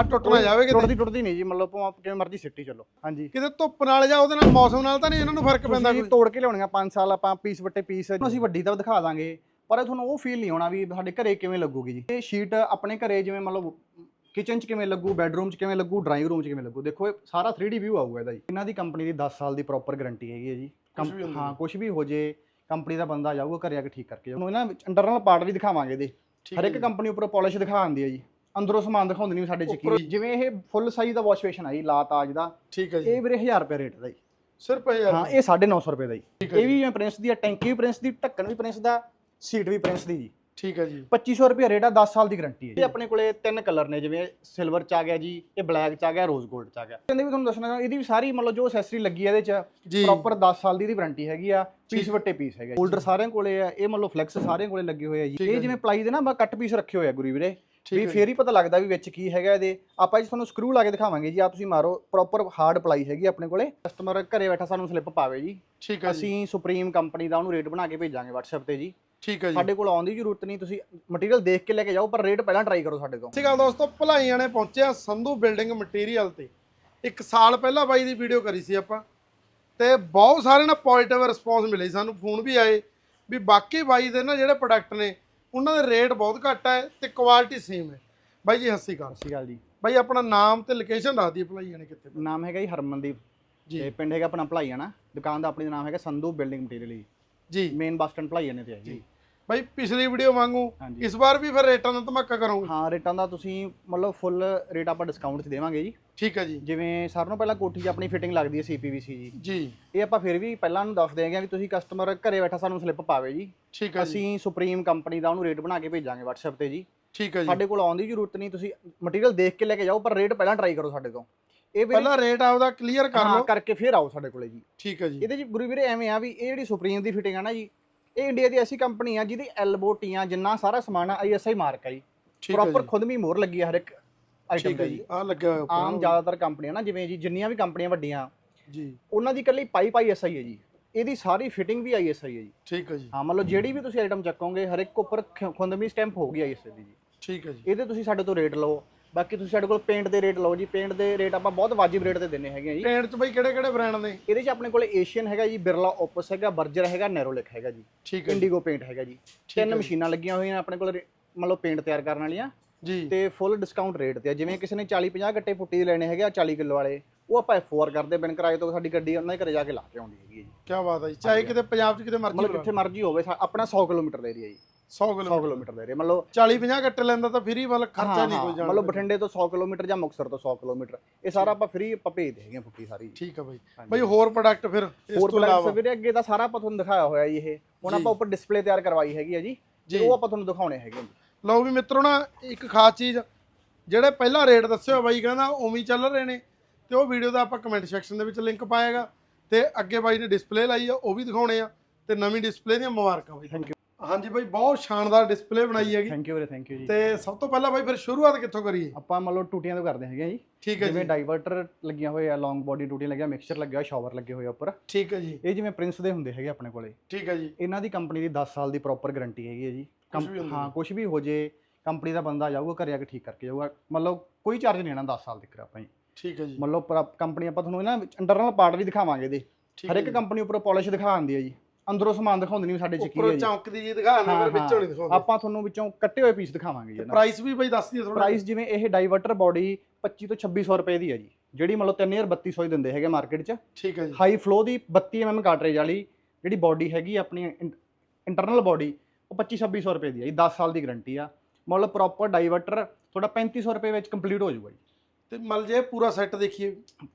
ਆ ਟੁੱਟ ਨਾ ਜਾਵੇ ਕਿਤੇ। ਟੁੱਟਦੀ ਟੁੱਟਦੀ ਨਹੀਂ ਜੀ ਮਤਲਬ ਭਾਵੇਂ ਕਿਵੇਂ ਮਰਜ਼ੀ ਸਿੱਟੀ ਚੱਲੋ। ਹਾਂਜੀ। ਕਿਤੇ ਧੁੱਪ ਨਾਲ ਜਾਂ ਉਹਦੇ ਨਾਲ ਮੌਸਮ ਨਾਲ ਤਾਂ ਨਹੀਂ ਇਹਨਾਂ ਨੂੰ ਫ਼ਰਕ ਪੈਂਦਾ ਤੁਸੀਂ ਕੋਈ? ਤੋੜ ਕੇ ਲਿਆਉਣੀਆਂ 5 ਸਾਲ ਆਪਾਂ ਪੀਸ ਵੱਟੇ ਪੀਸ। ਅਸੀਂ ਵੱਡੀ ਤਾਂ ਦਿਖਾ ਦਾਂਗੇ ਪਰ ਤੁਹਾਨੂੰ ਉਹ ਫੀਲ ਨਹੀਂ ਹੋਣਾ ਵੀ ਸਾਡੇ ਘਰੇ ਕਿਵੇਂ ਲੱਗੂਗੀ ਜੀ। ਇਹ ਸ਼ੀਟ ਆਪਣੇ ਘਰੇ ਜਿਵੇਂ ਮਤਲਬ ਕਿਚਨ 'ਚ ਕਿਵੇਂ ਲੱਗੂ ਬੈਡਰੂਮ 'ਚ ਕਿਵੇਂ ਲੱਗੂ ਡਰਾਇੰਗ ਰੂਮ 'ਚ ਕਿਵੇਂ ਲੱਗੂ? ਦੇਖੋ ਇਹ ਸਾਰਾ 3D ਵਿਊ ਆਊਗਾ ਇਹਦਾ ਜੀ। ਇਹਨਾਂ ਦੀ ਕੰਪਨੀ ਦੀ 10 ਸਾਲ ਦੀ ਪ੍ਰੋਪਰ ਗਾਰੰਟੀ ਹੈਗੀ ਹੈ ਜੀ। ਕੁਛ ਕੰਪ- ਹੁੰਦਾ ਹਾਂ ਕੁਝ ਵੀ ਹੋ ਜੇ ਕੰਪਨੀ ਦਾ ਬੰਦਾ ਜਾਊਗਾ ਘਰੇ ਆ ਕੇ ਠੀਕ ਕਰਕੇ ਜਾਊਗਾ। ਇਹਨਾਂ ਇੰਟਰਨਲ ਪਾਰਟ ਵੀ ਦਿਖਾਵਾਂਗੇ ਇਹਦੇ। ਠੀਕ ਹਰ ਹੈ ਇੱਕ ਜੀ। ਕੰਪਨੀ ਉੱਪਰ ਪਾਲਿਸ਼ ਦਿਖਾਉਂਦੀ ਹੈ ਜੀ। ਅੰਦਰੋਂ ਸਮਾਨ ਦਿਖਾਉਂਦੀ ਨਹੀਂ ਸਾਡੇ ਚ ਕੀ ਉੱਪਰੋਂ- ਹੈ। ਜਿਵੇਂ ਇਹ ਫੁੱਲ ਸਾਈਜ਼ ਦਾ ਵਾਸ਼ ਬੇਸ਼ਨ ਆ ਜੀ ਲਾ ਤਾਜ ਦਾ। ਠੀਕ ਹੈ ਜੀ। ਇਹ ਵੀਰੇ 1000 ਰੁਪਏ ਰੇਟ ਦਾ ਜੀ। ਸਿਰਫ ਇਹ ਹਾਂ ਇਹ 950 ਰੁਪਏ ਦਾ ਜੀ। ਠੀਕ ਹੈ ਇਹ ਵੀ ਜਿਵੇਂ ਪ੍ਰਿੰਸ ਦੀ ਆ ਟੈਂਕੀ ਵੀ ਪ੍ਰਿੰਸ ਦੀ ਢੱਕਣ ਵੀ ਪ੍ਰਿੰਸ ਦਾ ਸੀਟ ਵੀ ਪ੍ਰਿੰਸ ਦੀ ਜੀ। ਠੀਕ ਹੈ ਜੀ। 2500 ਰੁਪਏ ਰੇਟ ਆ 10 ਸਾਲ ਦੀ ਗਾਰੰਟੀ ਹੈ ਇਹ ਆਪਣੇ ਕੋਲੇ ਤਿੰਨ ਕਲਰ ਨੇ ਜਿਵੇਂ ਸਿਲਵਰ ਚ ਆ ਗਿਆ ਜੀ ਇਹ ਬਲੈਕ ਚ ਆ ਗਿਆ ਰੋਜ਼ 골ਡ ਚ ਆ ਗਿਆ। ਕਹਿੰਦੇ ਵੀ ਤੁਹਾਨੂੰ ਦੱਸਣਾ ਇਹਦੀ ਵੀ ਸਾਰੀ ਮਤਲਬ ਜੋ ਐਕਸੈਸਰੀ ਲੱਗੀ ਹੈ ਇਹਦੇ ਚ ਜੀ। ਪ੍ਰੋਪਰ 10 ਸਾਲ ਦੀ ਦੀ ਵਾਰੰਟੀ ਹੈਗੀ ਆ ਪੀਸ ਠੀਕ। ਵੱਟੇ ਪੀਸ ਹੈਗਾ ਹੋਲਡਰ ਸਾਰਿਆਂ ਕੋਲੇ ਆ ਇਹ ਮੰਨ ਲਓ ਫਲੈਕਸ ਸਾਰਿਆਂ ਕੋਲੇ ਲੱਗੇ ਹੋਏ ਆ ਜੀ। ਹੈ ਇਹ ਜੀ। ਜਿਵੇਂ ਪਲਾਈ ਦੇ ਨਾ ਬਾ ਕੱਟ ਪੀਸ ਰੱਖੇ ਹੋਏ ਆ ਗੁਰੀ ਵੀਰੇ। ਵੀ ਫੇਰ ਹੀ ਪਤਾ ਲੱਗਦਾ ਵੀ ਵਿੱਚ ਕੀ ਹੈਗਾ ਇਹਦੇ। ਆਪਾਂ ਜੀ ਤੁਹਾਨੂੰ ਸਕਰੂ ਲਾ ਕੇ ਦਿਖਾਵਾਂਗੇ ਜੀ ਆ ਤੁਸੀਂ ਮਾਰੋ ਪ੍ਰੋਪਰ ਹਾਰਡ ਪਲਾਈ ਹੈਗੀ ਆਪਣੇ ਕੋਲੇ। ਕਸਟਮਰ ਘਰੇ ਬੈਠਾ ਸਾਨੂੰ ਸਲਿੱਪ ਪਾਵੇ ਜੀ। ਠੀਕ ਹੈ ਜੀ। ਅਸੀਂ ਸੁਪਰੀਮ ਕੰਪਨੀ ਦਾ ਉਹਨੂੰ ਰੇਟ ਬਣਾ ਕੇ ਭੇਜਾਂਗੇ WhatsApp ਤੇ ਜੀ। ਠੀਕ ਹੈ ਜੀ। ਸਾਡੇ ਕੋਲ ਆਉਣ ਦੀ ਜ਼ਰੂਰਤ ਨਹੀਂ ਤੁਸੀਂ ਮਟੀਰੀਅਲ ਦੇਖ ਕੇ ਲੈ ਕੇ ਜਾਓ ਪਰ ਰੇਟ ਪਹਿਲਾਂ ਟਰਾਈ ਕਰੋ ਸਾਡੇ ਤੋਂ। ਸ਼੍ਰੀ ਅਕਾਲ ਦੋਸਤੋ ਭਲਾਈਆਂ ਨੇ ਪਹੁੰਚਿਆ ਸੰਧੂ ਬਿਲਡਿੰਗ ਮਟੀਰੀਅਲ ਤੇ। ਇੱਕ ਸਾਲ ਪਹਿਲਾਂ ਬਾਈ ਦੀ ਵੀਡੀਓ ਕਰੀ ਸੀ ਆਪਾਂ। ਤੇ ਬਹੁਤ ਸਾਰੇ ਨਾ ਪੋਜ਼ਿਟਿਵ ਰਿਸਪੌਂਸ ਮਿਲੇ ਸਾਨੂੰ ਫੋਨ ਵੀ ਆਏ। ਵੀ ਬਾਕੀ ਬਾਈ ਦੇ ਨਾ ਜਿਹੜੇ ਪ੍ਰੋਡਕਟ ਨੇ ਉਹਨਾਂ ਦੇ ਰੇਟ ਬਹੁਤ ਘੱਟ ਹੈ ਤੇ ਕੁਆਲਿਟੀ ਸੇਮ ਹੈ। ਬਾਈ ਜੀ ਸ਼੍ਰੀ ਅਕਾਲ। ਸਤਿ ਸ਼੍ਰੀ ਅਕਾਲ ਜੀ। ਬਾਈ ਆਪਣਾ ਨਾਮ ਤੇ ਲੋਕੇਸ਼ਨ ਦੱਸ ਦਈਏ ਭਲਾਈਆਂ ਨੇ ਕਿੱਥੇ ਨਾਮ ਹੈਗਾ ਜੀ ਹਰਮਨਦੀਪ। ਜੀ। ਤੇ ਪਿੰਡ ਹੈਗਾ ਆਪਣਾ ਭਲਾਈਆਣਾ ਦੁਕਾਨ ਦਾ ਆਪਣੀ ਦਾ ਨਾਮ ਹੈਗਾ ਸੰਧੂ ਬਿਲਡਿੰਗ ਮਟੀਰੀਅਲ ਜੀ। ਜੀ। ਮੇਨ ਬੱਸ ਸਟੈਂਡ ਭਲਾਈਆਣੇ ਤੇ ਹੈ ਜੀ। ਬਾਈ ਪਿਛਲੀ ਵੀਡੀਓ ਵਾਂਗੂ ਹਾਂਜੀ। ਇਸ ਵਾਰ ਵੀ ਫਿਰ ਰੇਟਾਂ ਦਾ ਧਮਾਕਾ ਕਰੋਗੇ? ਹਾਂ ਰੇਟਾਂ ਦਾ ਤੁਸੀਂ ਮਤਲਬ ਫੁੱਲ ਰੇਟ ਆਪਾਂ ਡਿਸਕਾਊਂਟ 'ਚ ਦੇਵਾਂਗੇ ਜੀ। ਠੀਕ ਹੈ ਜੀ। ਜਿਵੇਂ ਸਾਰਿਆਂ ਨੂੰ ਪਹਿਲਾਂ ਕੋਠੀ 'ਚ ਆਪਣੀ ਫਿਟਿੰਗ ਲੱਗਦੀ ਹੈ ਸੀਪੀਵੀਸੀ ਜੀ। ਜੀ। ਇਹ ਆਪਾਂ ਫਿਰ ਵੀ ਪਹਿਲਾਂ ਨੂੰ ਦੱਸ ਦਿਆਂਗੇ ਵੀ ਤੁਸੀਂ ਕਸਟਮਰ ਘਰੇ ਬੈਠਾ ਸਾਨੂੰ ਸਲਿੱਪ ਪਾਵੇ ਜੀ। ਠੀਕ ਹੈ ਜੀ। ਅਸੀਂ ਸੁਪਰੀਮ ਕੰਪਨੀ ਦਾ ਉਹਨੂੰ ਰੇਟ ਬਣਾ ਕੇ ਭੇਜਾਂਗੇ WhatsApp ਤੇ ਜੀ। ਠੀਕ ਹੈ ਜੀ। ਸਾਡੇ ਕੋਲ ਆਉਣ ਦੀ ਜ਼ਰੂਰਤ ਨਹੀਂ ਤੁਸੀਂ ਮਟੀਰੀਅਲ ਦੇਖ ਕੇ ਲੈ ਕੇ ਜਾਓ ਪਰ ਰੇਟ ਪਹਿਲਾਂ ਟਰਾਈ ਕਰੋ ਸਾਡੇ ਤੋਂ। ਇਹ ਵੀਰੇ ਪਹਿਲਾਂ ਰੇਟ ਆਪਦਾ ਕਲੀਅਰ ਕਰ ਲਓ। ਕਰਕੇ ਫਿਰ ਆਓ ਸਾਡੇ ਕੋਲੇ ਜੀ। ਠੀਕ ਹੈ ਜੀ। ਇਹਦੇ ਚ ਗੁਰੂ ਵੀਰੇ ਐਵੇਂ ਆ ਵੀ ਇਹ ਜਿਹੜੀ ਸੁਪਰੀਮ ਦੀ ਫਿਟਿੰਗ ਆ ਨਾ ਜੀ ਇਹ ਇੰਡੀਆ ਦੀ ਐਸੀ ਕੰਪਨੀ ਆ ਜਿਹਦੀ ਐਲਬੋ ਟੀਆਂ ਜਿੰਨਾ ਸਾਰਾ ਸਮਾਨ ਆ ਆਈਐਸਆਈ ਮਾਰਕ ਆ ਜੀ। ਪ੍ਰੋਪਰ ਜੀ। ਖੁਦ ਵੀ ਮੋਹਰ ਲੱਗੀ ਆ ਹਰ ਇੱਕ ਆਈਟਮ ਠੀਕ ਹੈ ਜੀ ਆ ਲੱਗਿਆ ਹੋਇਆ ਆਮ ਜ਼ਿਆਦਾਤਰ ਕੰਪਨੀਆਂ ਨਾ ਜਿਵੇਂ ਜੀ ਜਿੰਨੀਆਂ ਵੀ ਕੰਪਨੀਆਂ ਵੱਡੀਆਂ ਜੀ। ਉਹਨਾਂ ਦੀ ਇਕੱਲੀ ਪਾਈਪ ਆਈਐਸਆਈ ਹੈ ਜੀ। ਇਹਦੀ ਸਾਰੀ ਫਿਟਿੰਗ ਵੀ ਆਈਐਸਆਈ ਹੈ ਜੀ। ਠੀਕ ਹੈ ਜੀ। ਹਾਂ ਮਤਲਬ ਜਿਹੜੀ ਵੀ ਤੁਸੀਂ ਆਈਟਮ ਚੱਕੋਗੇ ਹਰ ਇੱਕ ਉੱਪਰ ਖੁੰਦਮੀ ਸਟੈਂਪ ਹੋਊਗੀ ਆਈਐਸਆਈ ਦੀ ਜੀ। ਠੀਕ ਹੈ ਜੀ। ਇਹਦੇ ਤੁਸੀਂ ਸਾਡੇ ਤੋਂ ਰੇਟ ਲਓ। ਬਾਕੀ ਤੁਸੀਂ ਸਾਡੇ ਕੋਲ ਪੇਂਟ ਦੇ ਰੇਟ ਲਓ ਜੀ। ਪੇਂਟ ਦੇ ਰੇਟ ਆਪਾਂ ਬਹੁਤ ਵਾਜਿਬ ਰੇਟ ਤੇ ਦਿੰਨੇ ਹੈਗੇ ਆ ਜੀ। ਪੇਂਟ ਚ ਬਈ ਕਿਹੜੇ ਕਿਹੜੇ ਬ੍ਰਾਂਡ ਨੇ? ਇਹਦੇ 'ਚ ਆਪਣੇ ਕੋਲ ਏਸ਼ੀਅਨ ਹੈਗਾ ਜੀ ਬਿਰਲਾ ਓਪਸ ਹੈਗਾ ਬਰਜਰ ਹੈਗਾ ਨੈਰੋਲਿਕ ਹੈਗਾ ਜੀ। ਠੀਕ ਹੈ ਇੰਡੀਗੋ ਪੇਂਟ ਹੈਗਾ ਜੀ। ਤਿੰਨ। ਮਸ਼ੀਨਾਂ ਲੱਗੀਆਂ ਹੋਈਆਂ ਆਪਣੇ ਕੋਲ ਮਤਲਬ ਪੇਂਟ ਤਿਆਰ ਕਰਨ ਵਾਲੀਆਂ। ਜੀ। ਤੇ ਫੁੱਲ ਡਿਸਕਾਊਂਟ ਰੇਟ ਤੇ ਆ। ਜਿਵੇਂ ਕਿਸੇ ਨੇ 40 50 ਗੱਟੇ ਦੇ ਲੈਣੇ ਹੈਗੇ ਆ 40 ਕਿਲੋ ਵਾਲੇ ਉਹ ਆਪਾਂ F4 ਕਰਦੇ ਬਿਨ ਕਿਰਾਏ ਤੋਂ ਸਾਡੀ ਗੱਡੀ ਉਹਨਾਂ ਦੇ ਘਰੇ ਜਾ ਕੇ ਲਾ ਕੇ ਆਉਂਦੀ ਹੈਗੀ ਜੀ। ਕੀ ਬਾਤ ਹੈ ਜੀ। ਚਾਹੇ ਕਿਤੇ ਪੰਜਾਬ ਚ ਕਿਤੇ ਮਰਜ਼ੀ ਮਤਲਬ ਜਿੱਥੇ ਮਰਜ਼ੀ ਹੋਵੇ ਸਾ- ਆਪਣਾ 100 ਕਿਲੋਮੀਟਰ ਦਾ ਏਰੀਆ ਜੀ। 100 100 ਕਿਲੋ ਕਿਲੋਮੀਟਰ ਦਾ ਏਰੀਆ। ਮਤਲਬ 40 50 ਗੱਟੇ ਲੈਂਦਾ ਤਾਂ ਫਿਰ ਹੀ ਮਤਲਬ ਖਰਚਾ ਨਹੀਂ ਕੋਈ ਜਾਣਾ। ਮਤਲਬ ਬਠਿੰਡੇ ਤੋਂ 100 ਕਿਲੋਮੀਟਰ ਜਾਂ ਮੁਕਤਸਰ ਤੋਂ 100 ਕਿਲੋਮੀਟਰ। ਇਹ ਸਾਰਾ ਆਪਾਂ ਫ੍ਰੀ ਆਪਾਂ ਭੇਜਦੇ ਹੈਗੇ ਆ ਪੁੱਟੀ ਸਾਰੀ। ਠੀਕ ਹੈ ਬਈ। ਹਾਂਜੀ। ਬਈ ਹੋਰ ਪ੍ਰੋਡਕਟ ਫਿਰ ਇਸ ਹੋਰ ਤੋਂ ਪਲੱਸ ਇਲਾਵਾ? ਵੀਰੇ ਅੱਗੇ ਦਾ ਸਾਰਾ ਆਪਾਂ ਤੁਹਾਨੂੰ ਦਿਖਾਇਆ ਹੋਇਆ ਜੀ ਇਹ। ਹੁਣ ਜੀ। ਆਪਾਂ ਉੱਪਰ ਡਿਸਪਲੇ ਤਿਆਰ ਕਰਵਾਈ ਹੈਗੀ ਆ ਜੀ। ਜੀ। ਉਹ ਆਪਾਂ ਤੁਹਾਨੂੰ ਦਿਖਾਉਣੇ ਹੈਗੇ ਆ ਜੀ। ਲਓ ਵੀ ਮਿੱਤਰੋ ਨਾ, ਇੱਕ ਖਾਸ ਚੀਜ਼, ਜਿਹੜੇ ਪਹਿਲਾਂ ਰੇਟ ਦੱਸਿਓ ਬਾਈ ਕਹਿੰਦਾ, ਉਵੇਂ ਚੱਲ ਰਹੇ ਨੇ। ਤੇ ਉਹ ਵੀਡੀਓ ਦਾ ਆਪਾਂ ਕਮੈਂਟ ਸੈਕਸ਼ਨ ਦੇ ਵਿੱਚ ਲਿੰਕ ਪਾਏਗਾ ਤੇ ਅੱਗੇ ਬਾਈ ਨੇ ਡਿਸਪਲੇ ਲਾਈ ਆ, ਉਹ ਵੀ ਦਿਖਾਉਣੇ ਆ। ਤੇ ਨਵੀਂ ਡਿਸਪਲੇ ਦੀਆਂ ਮੁਬਾਰਕਾਂ ਬਾਈ। ਥੈਂਕ ਯੂ ਹਾਂਜੀ ਬਾਈ ਬਹੁਤ ਸ਼ਾਨਦਾਰ ਡਿਸਪਲੇ ਬਣਾਈ ਹੈਗੀ। ਥੈਂਕ ਯੂ ਵੀਰੇ ਥੈਂਕ ਯੂ ਜੀ। ਤੇ ਸਭ ਤੋਂ ਪਹਿਲਾਂ ਬਾਈ ਫਿਰ ਸ਼ੁਰੂਆਤ ਕਿੱਥੋਂ ਕਰੀਏ? ਆਪਾਂ ਮਤਲਬ ਟੂਟੀਆਂ ਤੋਂ ਕਰਦੇ ਹੈਗੇ ਜੀ। ਠੀਕ ਹੈ ਜਿਵੇਂ ਜੀ। ਡਾਈਵਰਟਰ ਲੱਗੀਆਂ ਹੋਏ ਆ ਲੌਂਗ ਬੋਡੀ ਟੂਟੀਆਂ ਲੱਗੀਆਂ ਮਿਕਸਚਰ ਲੱਗਿਆ ਸ਼ਾਵਰ ਲੱਗੇ ਹੋਏ ਉੱਪਰ। ਠੀਕ ਹੈ ਜੀ। ਇਹ ਜਿਵੇਂ ਪ੍ਰਿੰਸ ਦੇ ਹੁੰਦੇ ਹੈਗੇ ਆਪਣੇ ਕੋਲੇ। ਠੀਕ ਹੈ ਜੀ। ਇਹਨਾਂ ਦੀ ਕੰਪਨੀ ਦੀ 10 ਸਾਲ ਦੀ ਪ੍ਰੋਪਰ ਗਾਰੰਟੀ ਹੈਗੀ ਹੈ ਜੀ। ਹਾਂ ਕੁਝ ਵੀ ਹੋ ਜੇ ਕੰਪਨੀ ਦਾ ਬੰਦਾ ਜਾਊਗਾ ਘਰੇ ਆ ਕੇ ਠੀਕ ਕਰਕੇ ਜਾਊਗਾ। ਮਤਲਬ ਕੋਈ ਚਾਰਜ ਨਹੀਂ ਆਣਾ 10 ਸਾਲ ਤੱਕ ਆਪਾਂ ਜੀ। ਠੀਕ ਹੈ ਜੀ। ਮਤਲਬ ਕੰਪਨੀ ਆਪਾਂ ਤੁਹਾਨੂੰ ਨਾ ਇੰਟਰਨਲ ਪਾਰਟ ਵੀ ਦਿਖਾਵਾਂਗੇ ਇਹਦੇ। ਹਰ ਇੱਕ। ਕੰਪਨੀ ਉੱਪਰ ਪਾਲਿਸ਼ ਦਿਖਾਉਂਦੀ ਹੈ ਜੀ। ਅੰਦਰੋਂ ਸਮਾਨ ਦਿਖਾਉਂਦੀ ਨਹੀਂ ਸਾਡੇ ਚ ਕੀ ਹੈ ਉੱਪਰੋਂ ਜੀ ਚੌਂਕਦੀ ਜੀ ਦਿਖਾਣਾ ਪਰ ਵਿੱਚੋਂ ਨਹੀਂ। ਦਿਖਾਉਂਦੇ। ਆਪਾਂ ਤੁਹਾਨੂੰ ਵਿੱਚੋਂ ਕੱਟੇ ਹੋਏ ਪੀਸ ਦਿਖਾਵਾਂਗੇ ਜੀ ਪ੍ਰਾਈਸ ਵੀ ਬਾਈ ਦੱਸ ਦਈਏ ਥੋੜਾ ਪ੍ਰਾਈਸ ਜਿਵੇਂ ਇਹ ਡਾਈਵਰਟਰ ਬੋਡੀ 25 ਤੋਂ 2600 ਰੁਪਏ ਦੀ ਹੈ ਜੀ ਜਿਹੜੀ ਮਤਲਬ 3200 ਹੀ ਦਿੰਦੇ ਹੈਗੇ ਮਾਰਕੀਟ 'ਚ। ਠੀਕ ਹੈ ਜੀ। ਹਾਈ ਫਲੋ ਦੀ 32 mm ਕਾਰਟਰੇਜ ਵਾਲੀ ਜਿਹੜੀ ਬੋਡੀ ਹੈਗੀ ਆਪਣੀ ਇੰਟਰਨਲ ਬੋਡੀ ਉਹ 25 2600 ਰੁਪਏ ਦੀ ਹੈ ਜੀ 10 ਸਾਲ ਦੀ ਗਾਰੰਟੀ ਆ। ਮਤਲਬ ਪ੍ਰੋਪਰ ਡਾਈਵਰਟਰ ਤੁਹਾਡਾ 3500 ਰੁਪਏ ਵਿੱਚ ਕੰਪਲੀਟ ਹੋ ਜਾਊਗਾ ਜੀ। ਤੇ ਮਲ ਜੇ ਪੂਰਾ ਸੈੱਟ ਦੇਖੀਏ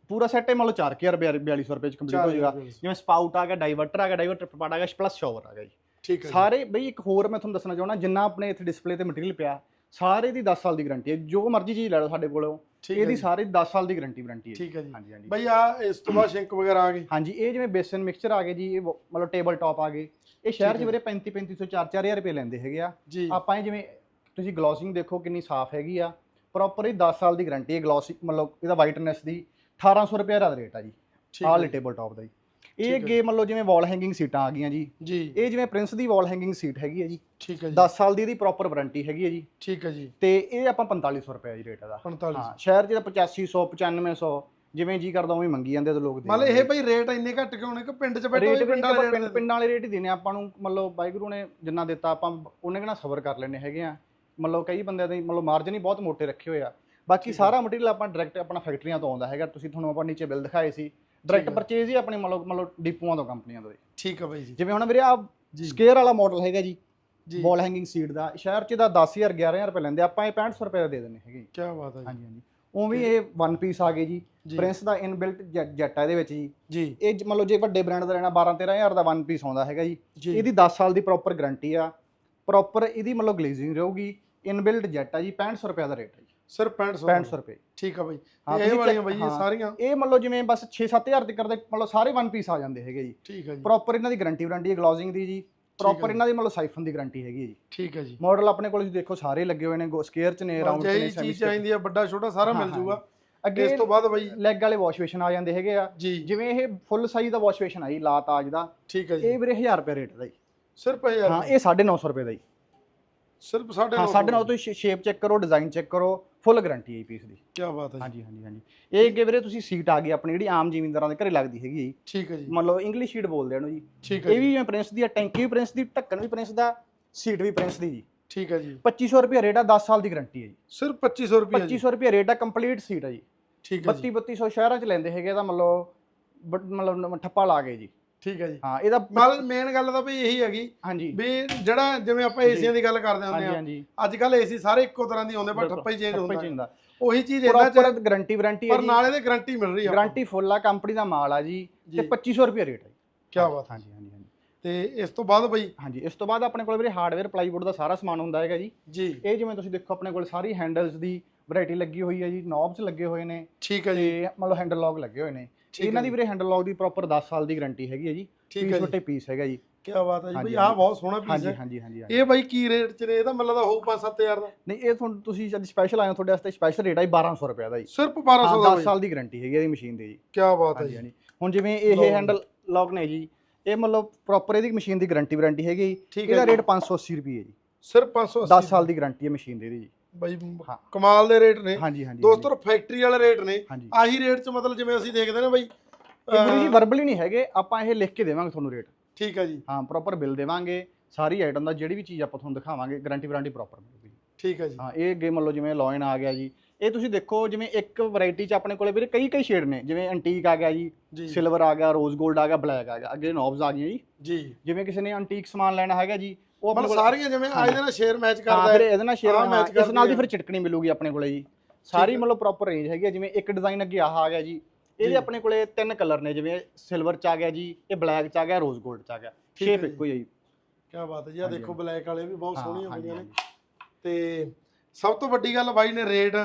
ਪੂਰਾ ਸੈੱਟ ਹੈ ਮਤਲਬ 4000 ਰੁਪਏ 4200 ਰੁਪਏ ਵਿੱਚ ਕੰਪਲੀਟ ਹੋ ਠੀਕ ਜਿਵੇਂ ਸਪਾਊਟ ਆ ਗਿਆ ਡਾਈਵਰਟਰ ਆ ਗਿਆ ਡਾਈਵਰਟਰ ਪਾਟ ਆ ਗਿਆ ਪਲੱਸ ਸ਼ਾਵਰ ਆ ਗਿਆ ਜੀ। ਹੈ ਜੀ। ਸਾਰੇ ਬਈ ਇੱਕ ਹੋਰ ਮੈਂ ਤੁਹਾਨੂੰ ਦੱਸਣਾ ਚਾਹਣਾ ਜਿੰਨਾ ਆਪਣੇ ਇੱਥੇ ਡਿਸਪਲੇ ਤੇ ਮਟੀਰੀਅਲ ਪਿਆ ਸਾਰੇ ਦੀ 10 ਸਾਲ ਦੀ ਗਾਰੰਟੀ ਹੈ। ਜੋ ਮਰਜ਼ੀ ਚੀਜ਼ ਲੈ ਲਓ ਸਾਡੇ ਕੋਲੋਂ ਠੀਕ ਹੈ ਇਹਦੀ। ਸਾਰੀ 10 ਸਾਲ ਦੀ ਗਾਰੰਟੀ ਵਾਰੰਟੀ ਹੈ ਠੀਕ ਹੈ ਜੀ। ਹਾਂਜੀ ਹਾਂਜੀ। ਬਈ ਆ ਇਸ ਤੋਂ ਬਾਅਦ ਸ਼ਿੰਕ ਵਗੈਰਾ ਆ ਗਈ। ਹਾਂਜੀ ਇਹ ਜਿਵੇਂ ਬੇਸਨ ਮਿਕਸਚਰ ਆ ਗਏ ਜੀ ਇਹ ਮਤਲਬ ਟੇਬਲ ਟਾਪ ਆ ਗਏ। ਇਹ ਸ਼ਹਿਰ ਠੀਕ 'ਚ ਹੈ। ਵੀਰੇ 35 3500 4 4000 ਰੁਪਏ ਲੈਂਦੇ ਹੈਗੇ ਆ। ਆਪਾਂ ਇਹ ਜਿਵੇਂ ਤੁਸੀਂ ਗਲੋਸਿੰਗ ਦੇਖੋ ਕਿੰਨੀ ਸਾਫ਼ ਹੈਗੀ ਆ। ਪ੍ਰੋਪਰ ਇਹ 10 ਸਾਲ ਦੀ ਗਾਰੰਟੀ ਹੈ ਗਲੋਸਿੰਗ ਮਤਲਬ ਇਹਦਾ ਵਾਈਟਨੈਸ ਦੀ 1800 ਰੁਪਏ ਦਾ ਰੇਟ ਆ ਜੀ ਠੀਕ ਆਹ ਹੈ ਲਈ ਟੇਬਲ ਟਾਪ ਦਾ ਜੀ। ਇਹ ਹੈ। ਮੰਨ ਲਓ ਜਿਵੇਂ ਵਾਲ ਹੈਂਗਿੰਗ ਸੀਟਾਂ ਆ ਗਈਆਂ ਜੀ ਜੀ। ਇਹ ਜਿਵੇਂ ਪ੍ਰਿੰਸ ਦੀ ਵਾਲ ਹੈਂਗਿੰਗ ਸੀਟ ਹੈਗੀ ਹੈ ਜੀ ਠੀਕ ਹੈ ਜੀ। 10 ਸਾਲ ਦੀ ਇਹਦੀ ਪ੍ਰੋਪਰ ਵਾਰੰਟੀ ਹੈਗੀ ਹੈ ਜੀ। ਠੀਕ ਹੈ ਜੀ। ਤੇ ਇਹ ਆਪਾਂ 4500 ਰੁਪਏ ਜੀ ਰੇਟ 45 ਹਾਂ ਸ਼ਹਿਰ ਤਾਂ 8500 9500 ਜਿਵੇਂ ਜੀ ਕਰਦਾ ਉਵੇਂ ਮੰਗੀ ਜਾਂਦੇ ਤੇ ਲੋਕ ਦੇ ਮਤਲਬ ਇਹ ਬਈ ਰੇਟ ਇੰਨੇ ਘੱਟ ਕਿਉਂ ਨੇ ਕਿ ਪਿੰਡ 'ਚ ਬੈਠੇ ਹੋਏ ਪਿੰਡਾਂ ਵਾਲੇ ਪਿੰਡ ਰੇਟ ਪਿੰਡਾਂ ਵਾਲੇ ਰੇਟ ਹੀ ਦੇਣੇ ਆਪਾਂ ਨੂੰ ਮਤਲਬ ਵਾਹਿਗੁਰੂ ਨੇ ਜਿੰਨਾ ਦਿੱਤਾ ਆਪਾਂ ਉਹਨੇ ਕਿਹੜਾ ਸਬਰ ਕਰ ਲੈਣੇ ਹੈਗੇ ਆ। ਮਤਲਬ ਕਈ ਬੰਦਿਆਂ ਦੇ ਮਤਲਬ ਮਾਰਜਨ ਹੀ ਬਹੁਤ ਮੋਟੇ ਰੱਖੇ ਹੋਏ ਆ। ਬਾਕੀ ਹੈ। ਸਾਰਾ ਮਟੀਰੀਅਲ ਆਪਾਂ ਡਾਇਰੈਕਟ ਆਪਣਾ ਫੈਕਟਰੀਆਂ ਤੋਂ ਆਉਂਦਾ ਹੈਗਾ। ਤੁਸੀਂ ਤੁਹਾਨੂੰ ਆਪਾਂ ਨੀਚੇ ਬਿੱਲ ਦਿਖਾਏ ਸੀ। ਡਾਇਰੈਕਟ ਹੈ। ਪਰਚੇਜ਼ ਹੀ ਆਪਣੀ ਮਤਲਬ ਮਤਲਬ ਡਿਪੂਆਂ ਤੋਂ ਕੰਪਨੀਆਂ ਤੋਂ। ਠੀਕ ਹੈ ਬਾਈ ਜੀ। ਜਿਵੇਂ ਹੁਣ ਵੀਰੇ ਆ ਸਕੇਅਰ ਵਾਲਾ ਮਾਡਲ ਹੈਗਾ ਜੀ। ਜੀ। ਵਾਲ ਹੈਂਗਿੰਗ ਸੀਟ ਦਾ। ਸ਼ਹਿਰ 'ਚ ਦਾ 10000 11000 ਰੁਪਏ ਲੈਂਦੇ ਆਪਾਂ ਇਹ 6500 ਰੁਪਏ ਦਾ ਦੇ ਦਿੰਦੇ ਹੈਗੇ। ਕੀ ਬਾਤ ਹੈ ਜੀ। ਹਾਂਜੀ ਹਾਂਜੀ। ਉਵੇਂ ਇਹ ਵਨ ਪੀਸ ਆ ਗਏ ਜੀ। ਪ੍ਰਿੰਸ ਦਾ ਇਨਬਿਲਟ ਜੈਟ ਆ ਇਹਦੇ ਵਿੱਚ ਜੀ। ਜੀ। ਇਹ ਲਓ ਜੇ ਵੱਡੇ ਬ੍ਰਾਂਡ ਦਾ ਲੈਣਾ 12 13000 ਦਾ ਵਨ ਪੀਸ ਆਉਂਦਾ ਹੈਗਾ ਜੀ। ਇਹਦੀ 10 ਸਾਲ ਦੀ ਪ੍ਰੋਪਰ ਗਾਰੰਟੀ ਆ। ਪ੍ਰੋਪਰ ਇਹਦੀ ਮਤਲਬ ਗਲੇਜ਼ਿੰਗ ਰਹੂਗੀ ਇਨਬਿਲਟ ਜੈਟ ਆ ਜੀ 6500 ਰੁਪਏ ਦਾ ਰੇਟ ਹੈ ਜੀ। ਸਿਰਫ 6500 6500 ਰੁਪਏ। ਠੀਕ ਹੈ ਬਾਈ। ਤੇ ਇਹ ਵਾਲੀਆਂ ਬਾਈ ਇਹ। ਸਾਰੀਆਂ? ਇਹ ਮੰਨ ਲਓ ਜਿਵੇਂ ਬਸ 6-7000 ਤੱਕ ਦੇ ਮੰਨ ਲਓ ਸਾਰੇ ਵਨ ਪੀਸ ਆ ਜਾਂਦੇ ਹੈਗੇ ਜੀ। ਠੀਕ ਹੈ ਜੀ। ਪ੍ਰੋਪਰ ਇਹਨਾਂ ਦੀ ਗਾਰੰਟੀ ਵਾਰੰਟੀ ਹੈ ਗਲੋਜ਼ਿੰਗ ਦੀ ਜੀ। ਪ੍ਰੋਪਰ ਜੀ। ਇਹਨਾਂ ਦੀ ਮੰਨ ਲਓ ਸਾਈਫਨ ਦੀ ਗਾਰੰਟੀ ਹੈਗੀ ਹੈ ਜੀ। ਠੀਕ ਹੈ ਜੀ। ਮਾਡਲ ਆਪਣੇ ਕੋਲ ਤੁਸੀਂ ਦੇਖੋ ਸਾਰੇ ਲੱਗੇ ਹੋਏ ਨੇ ਸਕੇਅਰ ਚ ਨੇ ਰਾਉਂਡ ਚ ਨੇ ਚੀਜ਼ ਸੈਮੀ ਚਾਹੀਦੀ ਆ ਵੱਡਾ ਛੋਟਾ ਸਾਰਾ ਮਿਲ। ਜੂਗਾ। ਅੱਗੇ ਇਸ ਤੋਂ ਬਾਅਦ ਬਾਈ ਲੈਗ ਵਾਲੇ ਵਾਸ਼ ਬੇਸ਼ਨ ਆ ਜਾਂਦੇ ਹੈਗੇ ਆ। ਜੀ। ਜਿਵੇਂ ਇਹ ਫੁੱਲ ਸਾਈਜ਼ ਦਾ ਵਾਸ਼ ਬੇਸ਼ਨ ਆ ਜੀ ਲਾ ਤਾਜ ਦਾ। ਠੀਕ ਹੈ ਜੀ। ਇਹ ਵੀਰੇ 1000 ਰੁਪਏ ਰੇਟ ਦਾ ਜੀ। ਸਿਰਫ ਇਹ ਹਾਂ ਇਹ 950 ਰੁਪਏ ਦਾ ਜੀ ਸਿਰਫ 9.5 ਹਾਂ 950 ਤੁਸੀਂ ਸ਼ੇਪ ਚੈੱਕ ਕਰੋ ਡਿਜ਼ਾਈਨ ਚੈੱਕ ਕਰੋ ਫੁੱਲ ਗਾਰੰਟੀ ਹੈ ਪੀਸ ਦੀ। ਕੀ ਬਾਤ ਹੈ ਹਾਂਜੀ ਹਾਂਜੀ ਹਾਂਜੀ। ਇਹ ਅੱਗੇ ਵੀਰੇ ਤੁਸੀਂ ਸੀਟ ਆ ਗਈ ਆਪਣੀ ਜਿਹੜੀ ਆਮ ਜ਼ਿਮੀਂਦਾਰਾਂ ਦੇ ਘਰੇ ਲੱਗਦੀ ਹੈਗੀ ਹੈ ਜੀ। ਠੀਕ ਹੈ ਜੀ। ਮੰਨ ਲਓ ਇੰਗਲਿਸ਼ ਸ਼ੀਟ ਬੋਲਦੇ ਆ ਇਹਨੂੰ ਜੀ। ਠੀਕ ਹੈ ਇਹ ਵੀ ਜਿਵੇਂ ਪ੍ਰਿੰਸ ਦੀ ਆ ਟੈਂਕੀ ਵੀ ਪ੍ਰਿੰਸ ਦੀ ਢੱਕਣ ਵੀ ਪ੍ਰਿੰਸ ਦਾ ਸੀਟ ਵੀ ਪ੍ਰਿੰਸ ਦੀ ਜੀ। ਠੀਕ ਹੈ ਜੀ। 2500 ਰੁਪਏ ਰੇਟ ਆ 10 ਸਾਲ ਦੀ ਗਾਰੰਟੀ ਹੈ ਜੀ। ਸਿਰਫ 2500 ਰੁਪਏ ਜੀ। 2500 ਰੁਪਏ ਰੇਟ ਆ ਕੰਪਲੀਟ ਸੀਟ ਆ ਜੀ। ਠੀਕ ਹੈ ਜੀ। 32 3200 ਸ਼ਹਿਰਾਂ ਚ ਲੈਂਦੇ ਹੈਗੇ ਤਾਂ ਮਤਲਬ ਬ- ਮਤਲਬ ਠੱਪਾ ਲਾ ਗਏ ਜੀ। ਠੀਕ ਹੈ ਜੀ। ਹਾਂ ਇਹਦਾ ਮਤਲਬ ਮੇਨ ਗੱਲ ਤਾਂ ਬਈ ਇਹੀ ਹੈਗੀ ਹਾਂਜੀ। ਵੀ ਜਿਹੜਾ ਜਿਵੇਂ ਆਪਾਂ ਏਸੀਆਂ ਦੀ ਗੱਲ ਕਰਦੇ ਹੁੰਦੇ ਆ ਅੱਜ ਕੱਲ ਏਸੀ ਸਾਰੇ ਇੱਕੋ ਤਰ੍ਹਾਂ ਦੀ ਆਉਂਦੇ ਪਰ ਠੱਪਾ ਹੀ ਚੇਂਜ ਹੁੰਦਾ। ਉਹੀ ਚੀਜ਼ ਇਹਨਾਂ ਚ ਪ੍ਰੋਪਰ ਗਾਰੰਟੀ ਵਾਰੰਟੀ ਹੈ ਪਰ ਨਾਲੇ ਦੇ ਗਾਰੰਟੀ ਮਿਲ ਰਹੀ ਆ ਗਾਰੰਟੀ ਫੁੱਲ ਆ ਕੰਪਨੀ ਦਾ ਮਾਲ ਆ ਜੀ। ਤੇ 2500 ਰੁਪਏ ਰੇਟ ਹੈ ਜੀ। ਕੀ ਬਾਤ ਹਾਂਜੀ ਹਾਂਜੀ ਹਾਂਜੀ। ਤੇ ਇਸ ਤੋਂ ਬਾਅਦ ਬਈ ਹਾਂਜੀ ਇਸ ਤੋਂ ਬਾਅਦ ਆਪਣੇ ਕੋਲ ਵੀਰੇ ਹਾਰਡਵੇਅਰ ਪਲਾਈਵੁੱਡ ਦਾ ਸਾਰਾ ਸਮਾਨ ਹੁੰਦਾ ਹੈਗਾ ਜੀ। ਜੀ। ਇਹ ਜਿਵੇਂ ਤੁਸੀਂ ਦੇਖੋ ਆਪਣੇ ਕੋਲ ਸਾਰੀ ਹੈਂਡਲਸ ਦੀ ਵੈਰਾਈਟੀ ਲੱਗੀ ਹੋਈ ਹੈ ਜੀ ਨੌਬਸ ਲੱਗੇ ਹੋਏ ਨੇ। ਠੀਕ ਹੈ ਜੀ। ਤੇ ਮਤਲਬ ਹੈਂਡਲ ਲੌਕ ਲੱਗੇ ਹੋਏ ਨੇ। ਇਹਨਾਂ ਦੀ ਵੀਰੇ ਹੈਂਡਲ ਲੌਕ ਦੀ ਪ੍ਰੋਪਰ 10 ਸਾਲ ਦੀ ਗਾਰੰਟੀ ਹੈਗੀ ਹੈ ਜੀ। ਠੀਕ ਪੀਸ ਵੱਟੇ ਪੀਸ ਹੈਗਾ ਜੀ। ਕੀ ਬਾਤ ਹੈ ਜੀ। ਬਈ ਆਹ। ਬਹੁਤ ਸੋਹਣਾ ਪੀਸ ਹਾਂਜੀ ਹੈ। ਹਾਂਜੀ ਹਾਂਜੀ ਹਾਂਜੀ। ਇਹ ਬਾਈ ਕੀ ਰੇਟ ਚ ਨੇ? ਇਹਦਾ ਮਤਲਬ ਦਾ ਹੋਊ 5-7000 ਦਾ। ਨਹੀਂ ਇਹ ਤੁਹਾਨੂੰ ਤੁਸੀਂ ਅੱਜ ਸਪੈਸ਼ਲ ਆਏ ਹੋ ਤੁਹਾਡੇ ਵਾਸਤੇ ਸਪੈਸ਼ਲ ਰੇਟ ਆ ਜੀ 1200 ਰੁਪਏ ਦਾ ਜੀ। ਸਿਰਫ 1200 ਹਾਂ ਦਾ 10 ਬਾਈ। ਸਾਲ ਦੀ ਗਾਰੰਟੀ ਹੈਗੀ ਇਹਦੀ ਮਸ਼ੀਨ ਦੀ ਜੀ। ਕੀ ਬਾਤ ਹੈ ਹਾਂਜੀ ਜੀ। ਹਾਂਜੀ। ਹੁਣ ਜਿਵੇਂ ਇਹ। ਹੈਂਡਲ ਲੌਕ ਨੇ ਜੀ ਇਹ ਮਤਲਬ ਪ੍ਰੋਪਰ ਇਹਦੀ ਮਸ਼ੀਨ ਦੀ ਗਾਰੰਟੀ ਵਾਰੰਟੀ ਹੈਗੀ ਇਹਦਾ। ਰੇਟ 580 ਰੁਪਏ ਜੀ। ਸਿਰਫ 580 10 ਸਾਲ ਦੀ ਗਾਰੰਟੀ ਹੈ ਮਸ਼ੀਨ ਦੀ ਇਹਦੀ ਜੀ। ਬਾਈ ਹਾਂ। ਕਮਾਲ ਦੇ ਰੇਟ ਨੇ। ਹਾਂਜੀ ਹਾਂਜੀ ਦੋਸਤੋ ਫੈਕਟਰੀ ਵਾਲੇ ਰੇਟ ਨੇ। ਹਾਂਜੀ। ਆਹੀ ਰੇਟ ਚ ਮਤਲਬ ਜਿਵੇਂ ਅਸੀਂ ਦੇਖਦੇ ਨੇ ਬਾਈ ਇਹ ਗੁਰੂ ਜੀ ਵਰਬਲੀ ਨਹੀਂ ਹੈਗੇ ਆਪਾਂ ਇਹ ਲਿਖ ਕੇ ਦੇਵਾਂਗੇ ਤੁਹਾਨੂੰ ਰੇਟ ਠੀਕ ਹੈ ਜੀ। ਹਾਂ ਪ੍ਰੋਪਰ ਬਿੱਲ ਦੇਵਾਂਗੇ ਸਾਰੀ ਆਈਟਮ ਦਾ ਜਿਹੜੀ ਵੀ ਚੀਜ਼ ਆਪਾਂ ਤੁਹਾਨੂੰ ਦਿਖਾਵਾਂਗੇ ਗਾਰੰਟੀ ਵਾਰੰਟੀ ਪ੍ਰੋਪਰ ਮਿਲੂਗੀ। ਠੀਕ ਹੈ ਜੀ। ਹਾਂ ਇਹ ਅੱਗੇ ਮੰਨ ਲਓ ਜਿਵੇਂ ਲੋਇਨ ਆ ਗਿਆ ਜੀ। ਇਹ ਤੁਸੀਂ ਦੇਖੋ ਜਿਵੇਂ ਇੱਕ ਵੈਰਾਈਟੀ ਚ ਆਪਣੇ ਕੋਲੇ ਵੀਰੇ ਕਈ ਕਈ ਸ਼ੇਡ ਨੇ। ਜਿਵੇਂ ਐਂਟੀਕ ਆ ਗਿਆ ਜੀ ਜੀ। ਸਿਲਵਰ ਆ ਗਿਆ ਰੋਜ਼ 골ਡ ਆ ਗਿਆ ਬਲੈਕ ਆ ਗਿਆ। ਅੱਗੇ ਨੌਬਸ ਆ ਗਈਆਂ ਜੀ। ਜੀ। ਜਿਵੇਂ ਕਿਸੇ ਨੇ ਐਂਟੀਕ ਸਮਾਨ ਲੈਣਾ ਹੈਗਾ ਜੀ ਉਹ ਆਪਣੇ ਮਤਲਬ ਕੋਲ ਸਾਰੀਆਂ ਜਿਵੇਂ ਆ ਇਹਦੇ ਨਾਲ ਸ਼ੇਅਰ ਮੈਚ ਹਾਂ ਕਰਦਾ ਫਿਰ ਹੈ ਇਹਦੇ ਨਾਲ ਸ਼ੇਅਰ ਹਾਂ, ਹਾਂ, match ਇਸ ਨਾਲ ਦੀ ਫਿਰ ਚਿਟਕਣੀ ਮਿਲੂਗੀ ਆਪਣੇ ਕੋਲੇ ਜੀ। ਸਾਰੀ। ਮਤਲਬ ਪ੍ਰੋਪਰ ਰੇਂਜ ਹੈਗੀ ਹੈ ਜਿਵੇਂ ਇੱਕ ਡਿਜ਼ਾਈਨ ਅੱਗੇ ਆਹ ਆ ਗਿਆ ਜੀ। ਇਹਦੇ। ਆਪਣੇ ਕੋਲੇ ਤਿੰਨ ਕਲਰ ਨੇ ਜਿਵੇਂ ਸਿਲਵਰ ਚ ਆ ਗਿਆ ਜੀ ਇਹ ਬਲੈਕ ਚ ਆ ਗਿਆ ਰੋਜ਼ 골ਡ ਚ ਆ ਗਿਆ। ਠੀਕ ਹੈ ਸ਼ੇਪ ਜੀ। ਇੱਕੋ ਹੀ ਹੈ ਜੀ। ਕੀ ਬਾਤ ਹੈ ਜੀ ਆ ਹਾਂਜੀ, ਦੇਖੋ। ਬਲੈਕ ਵਾਲੇ ਵੀ ਬਹੁਤ ਹਾਂ, ਸੋਹਣੀਆਂ ਹਾਂਜੀ, ਹੁੰਦੀਆਂ ਨੇ। ਤੇ ਸਭ ਤੋਂ ਵੱਡੀ ਗੱਲ ਬਾਈ ਨੇ ਰੇਟ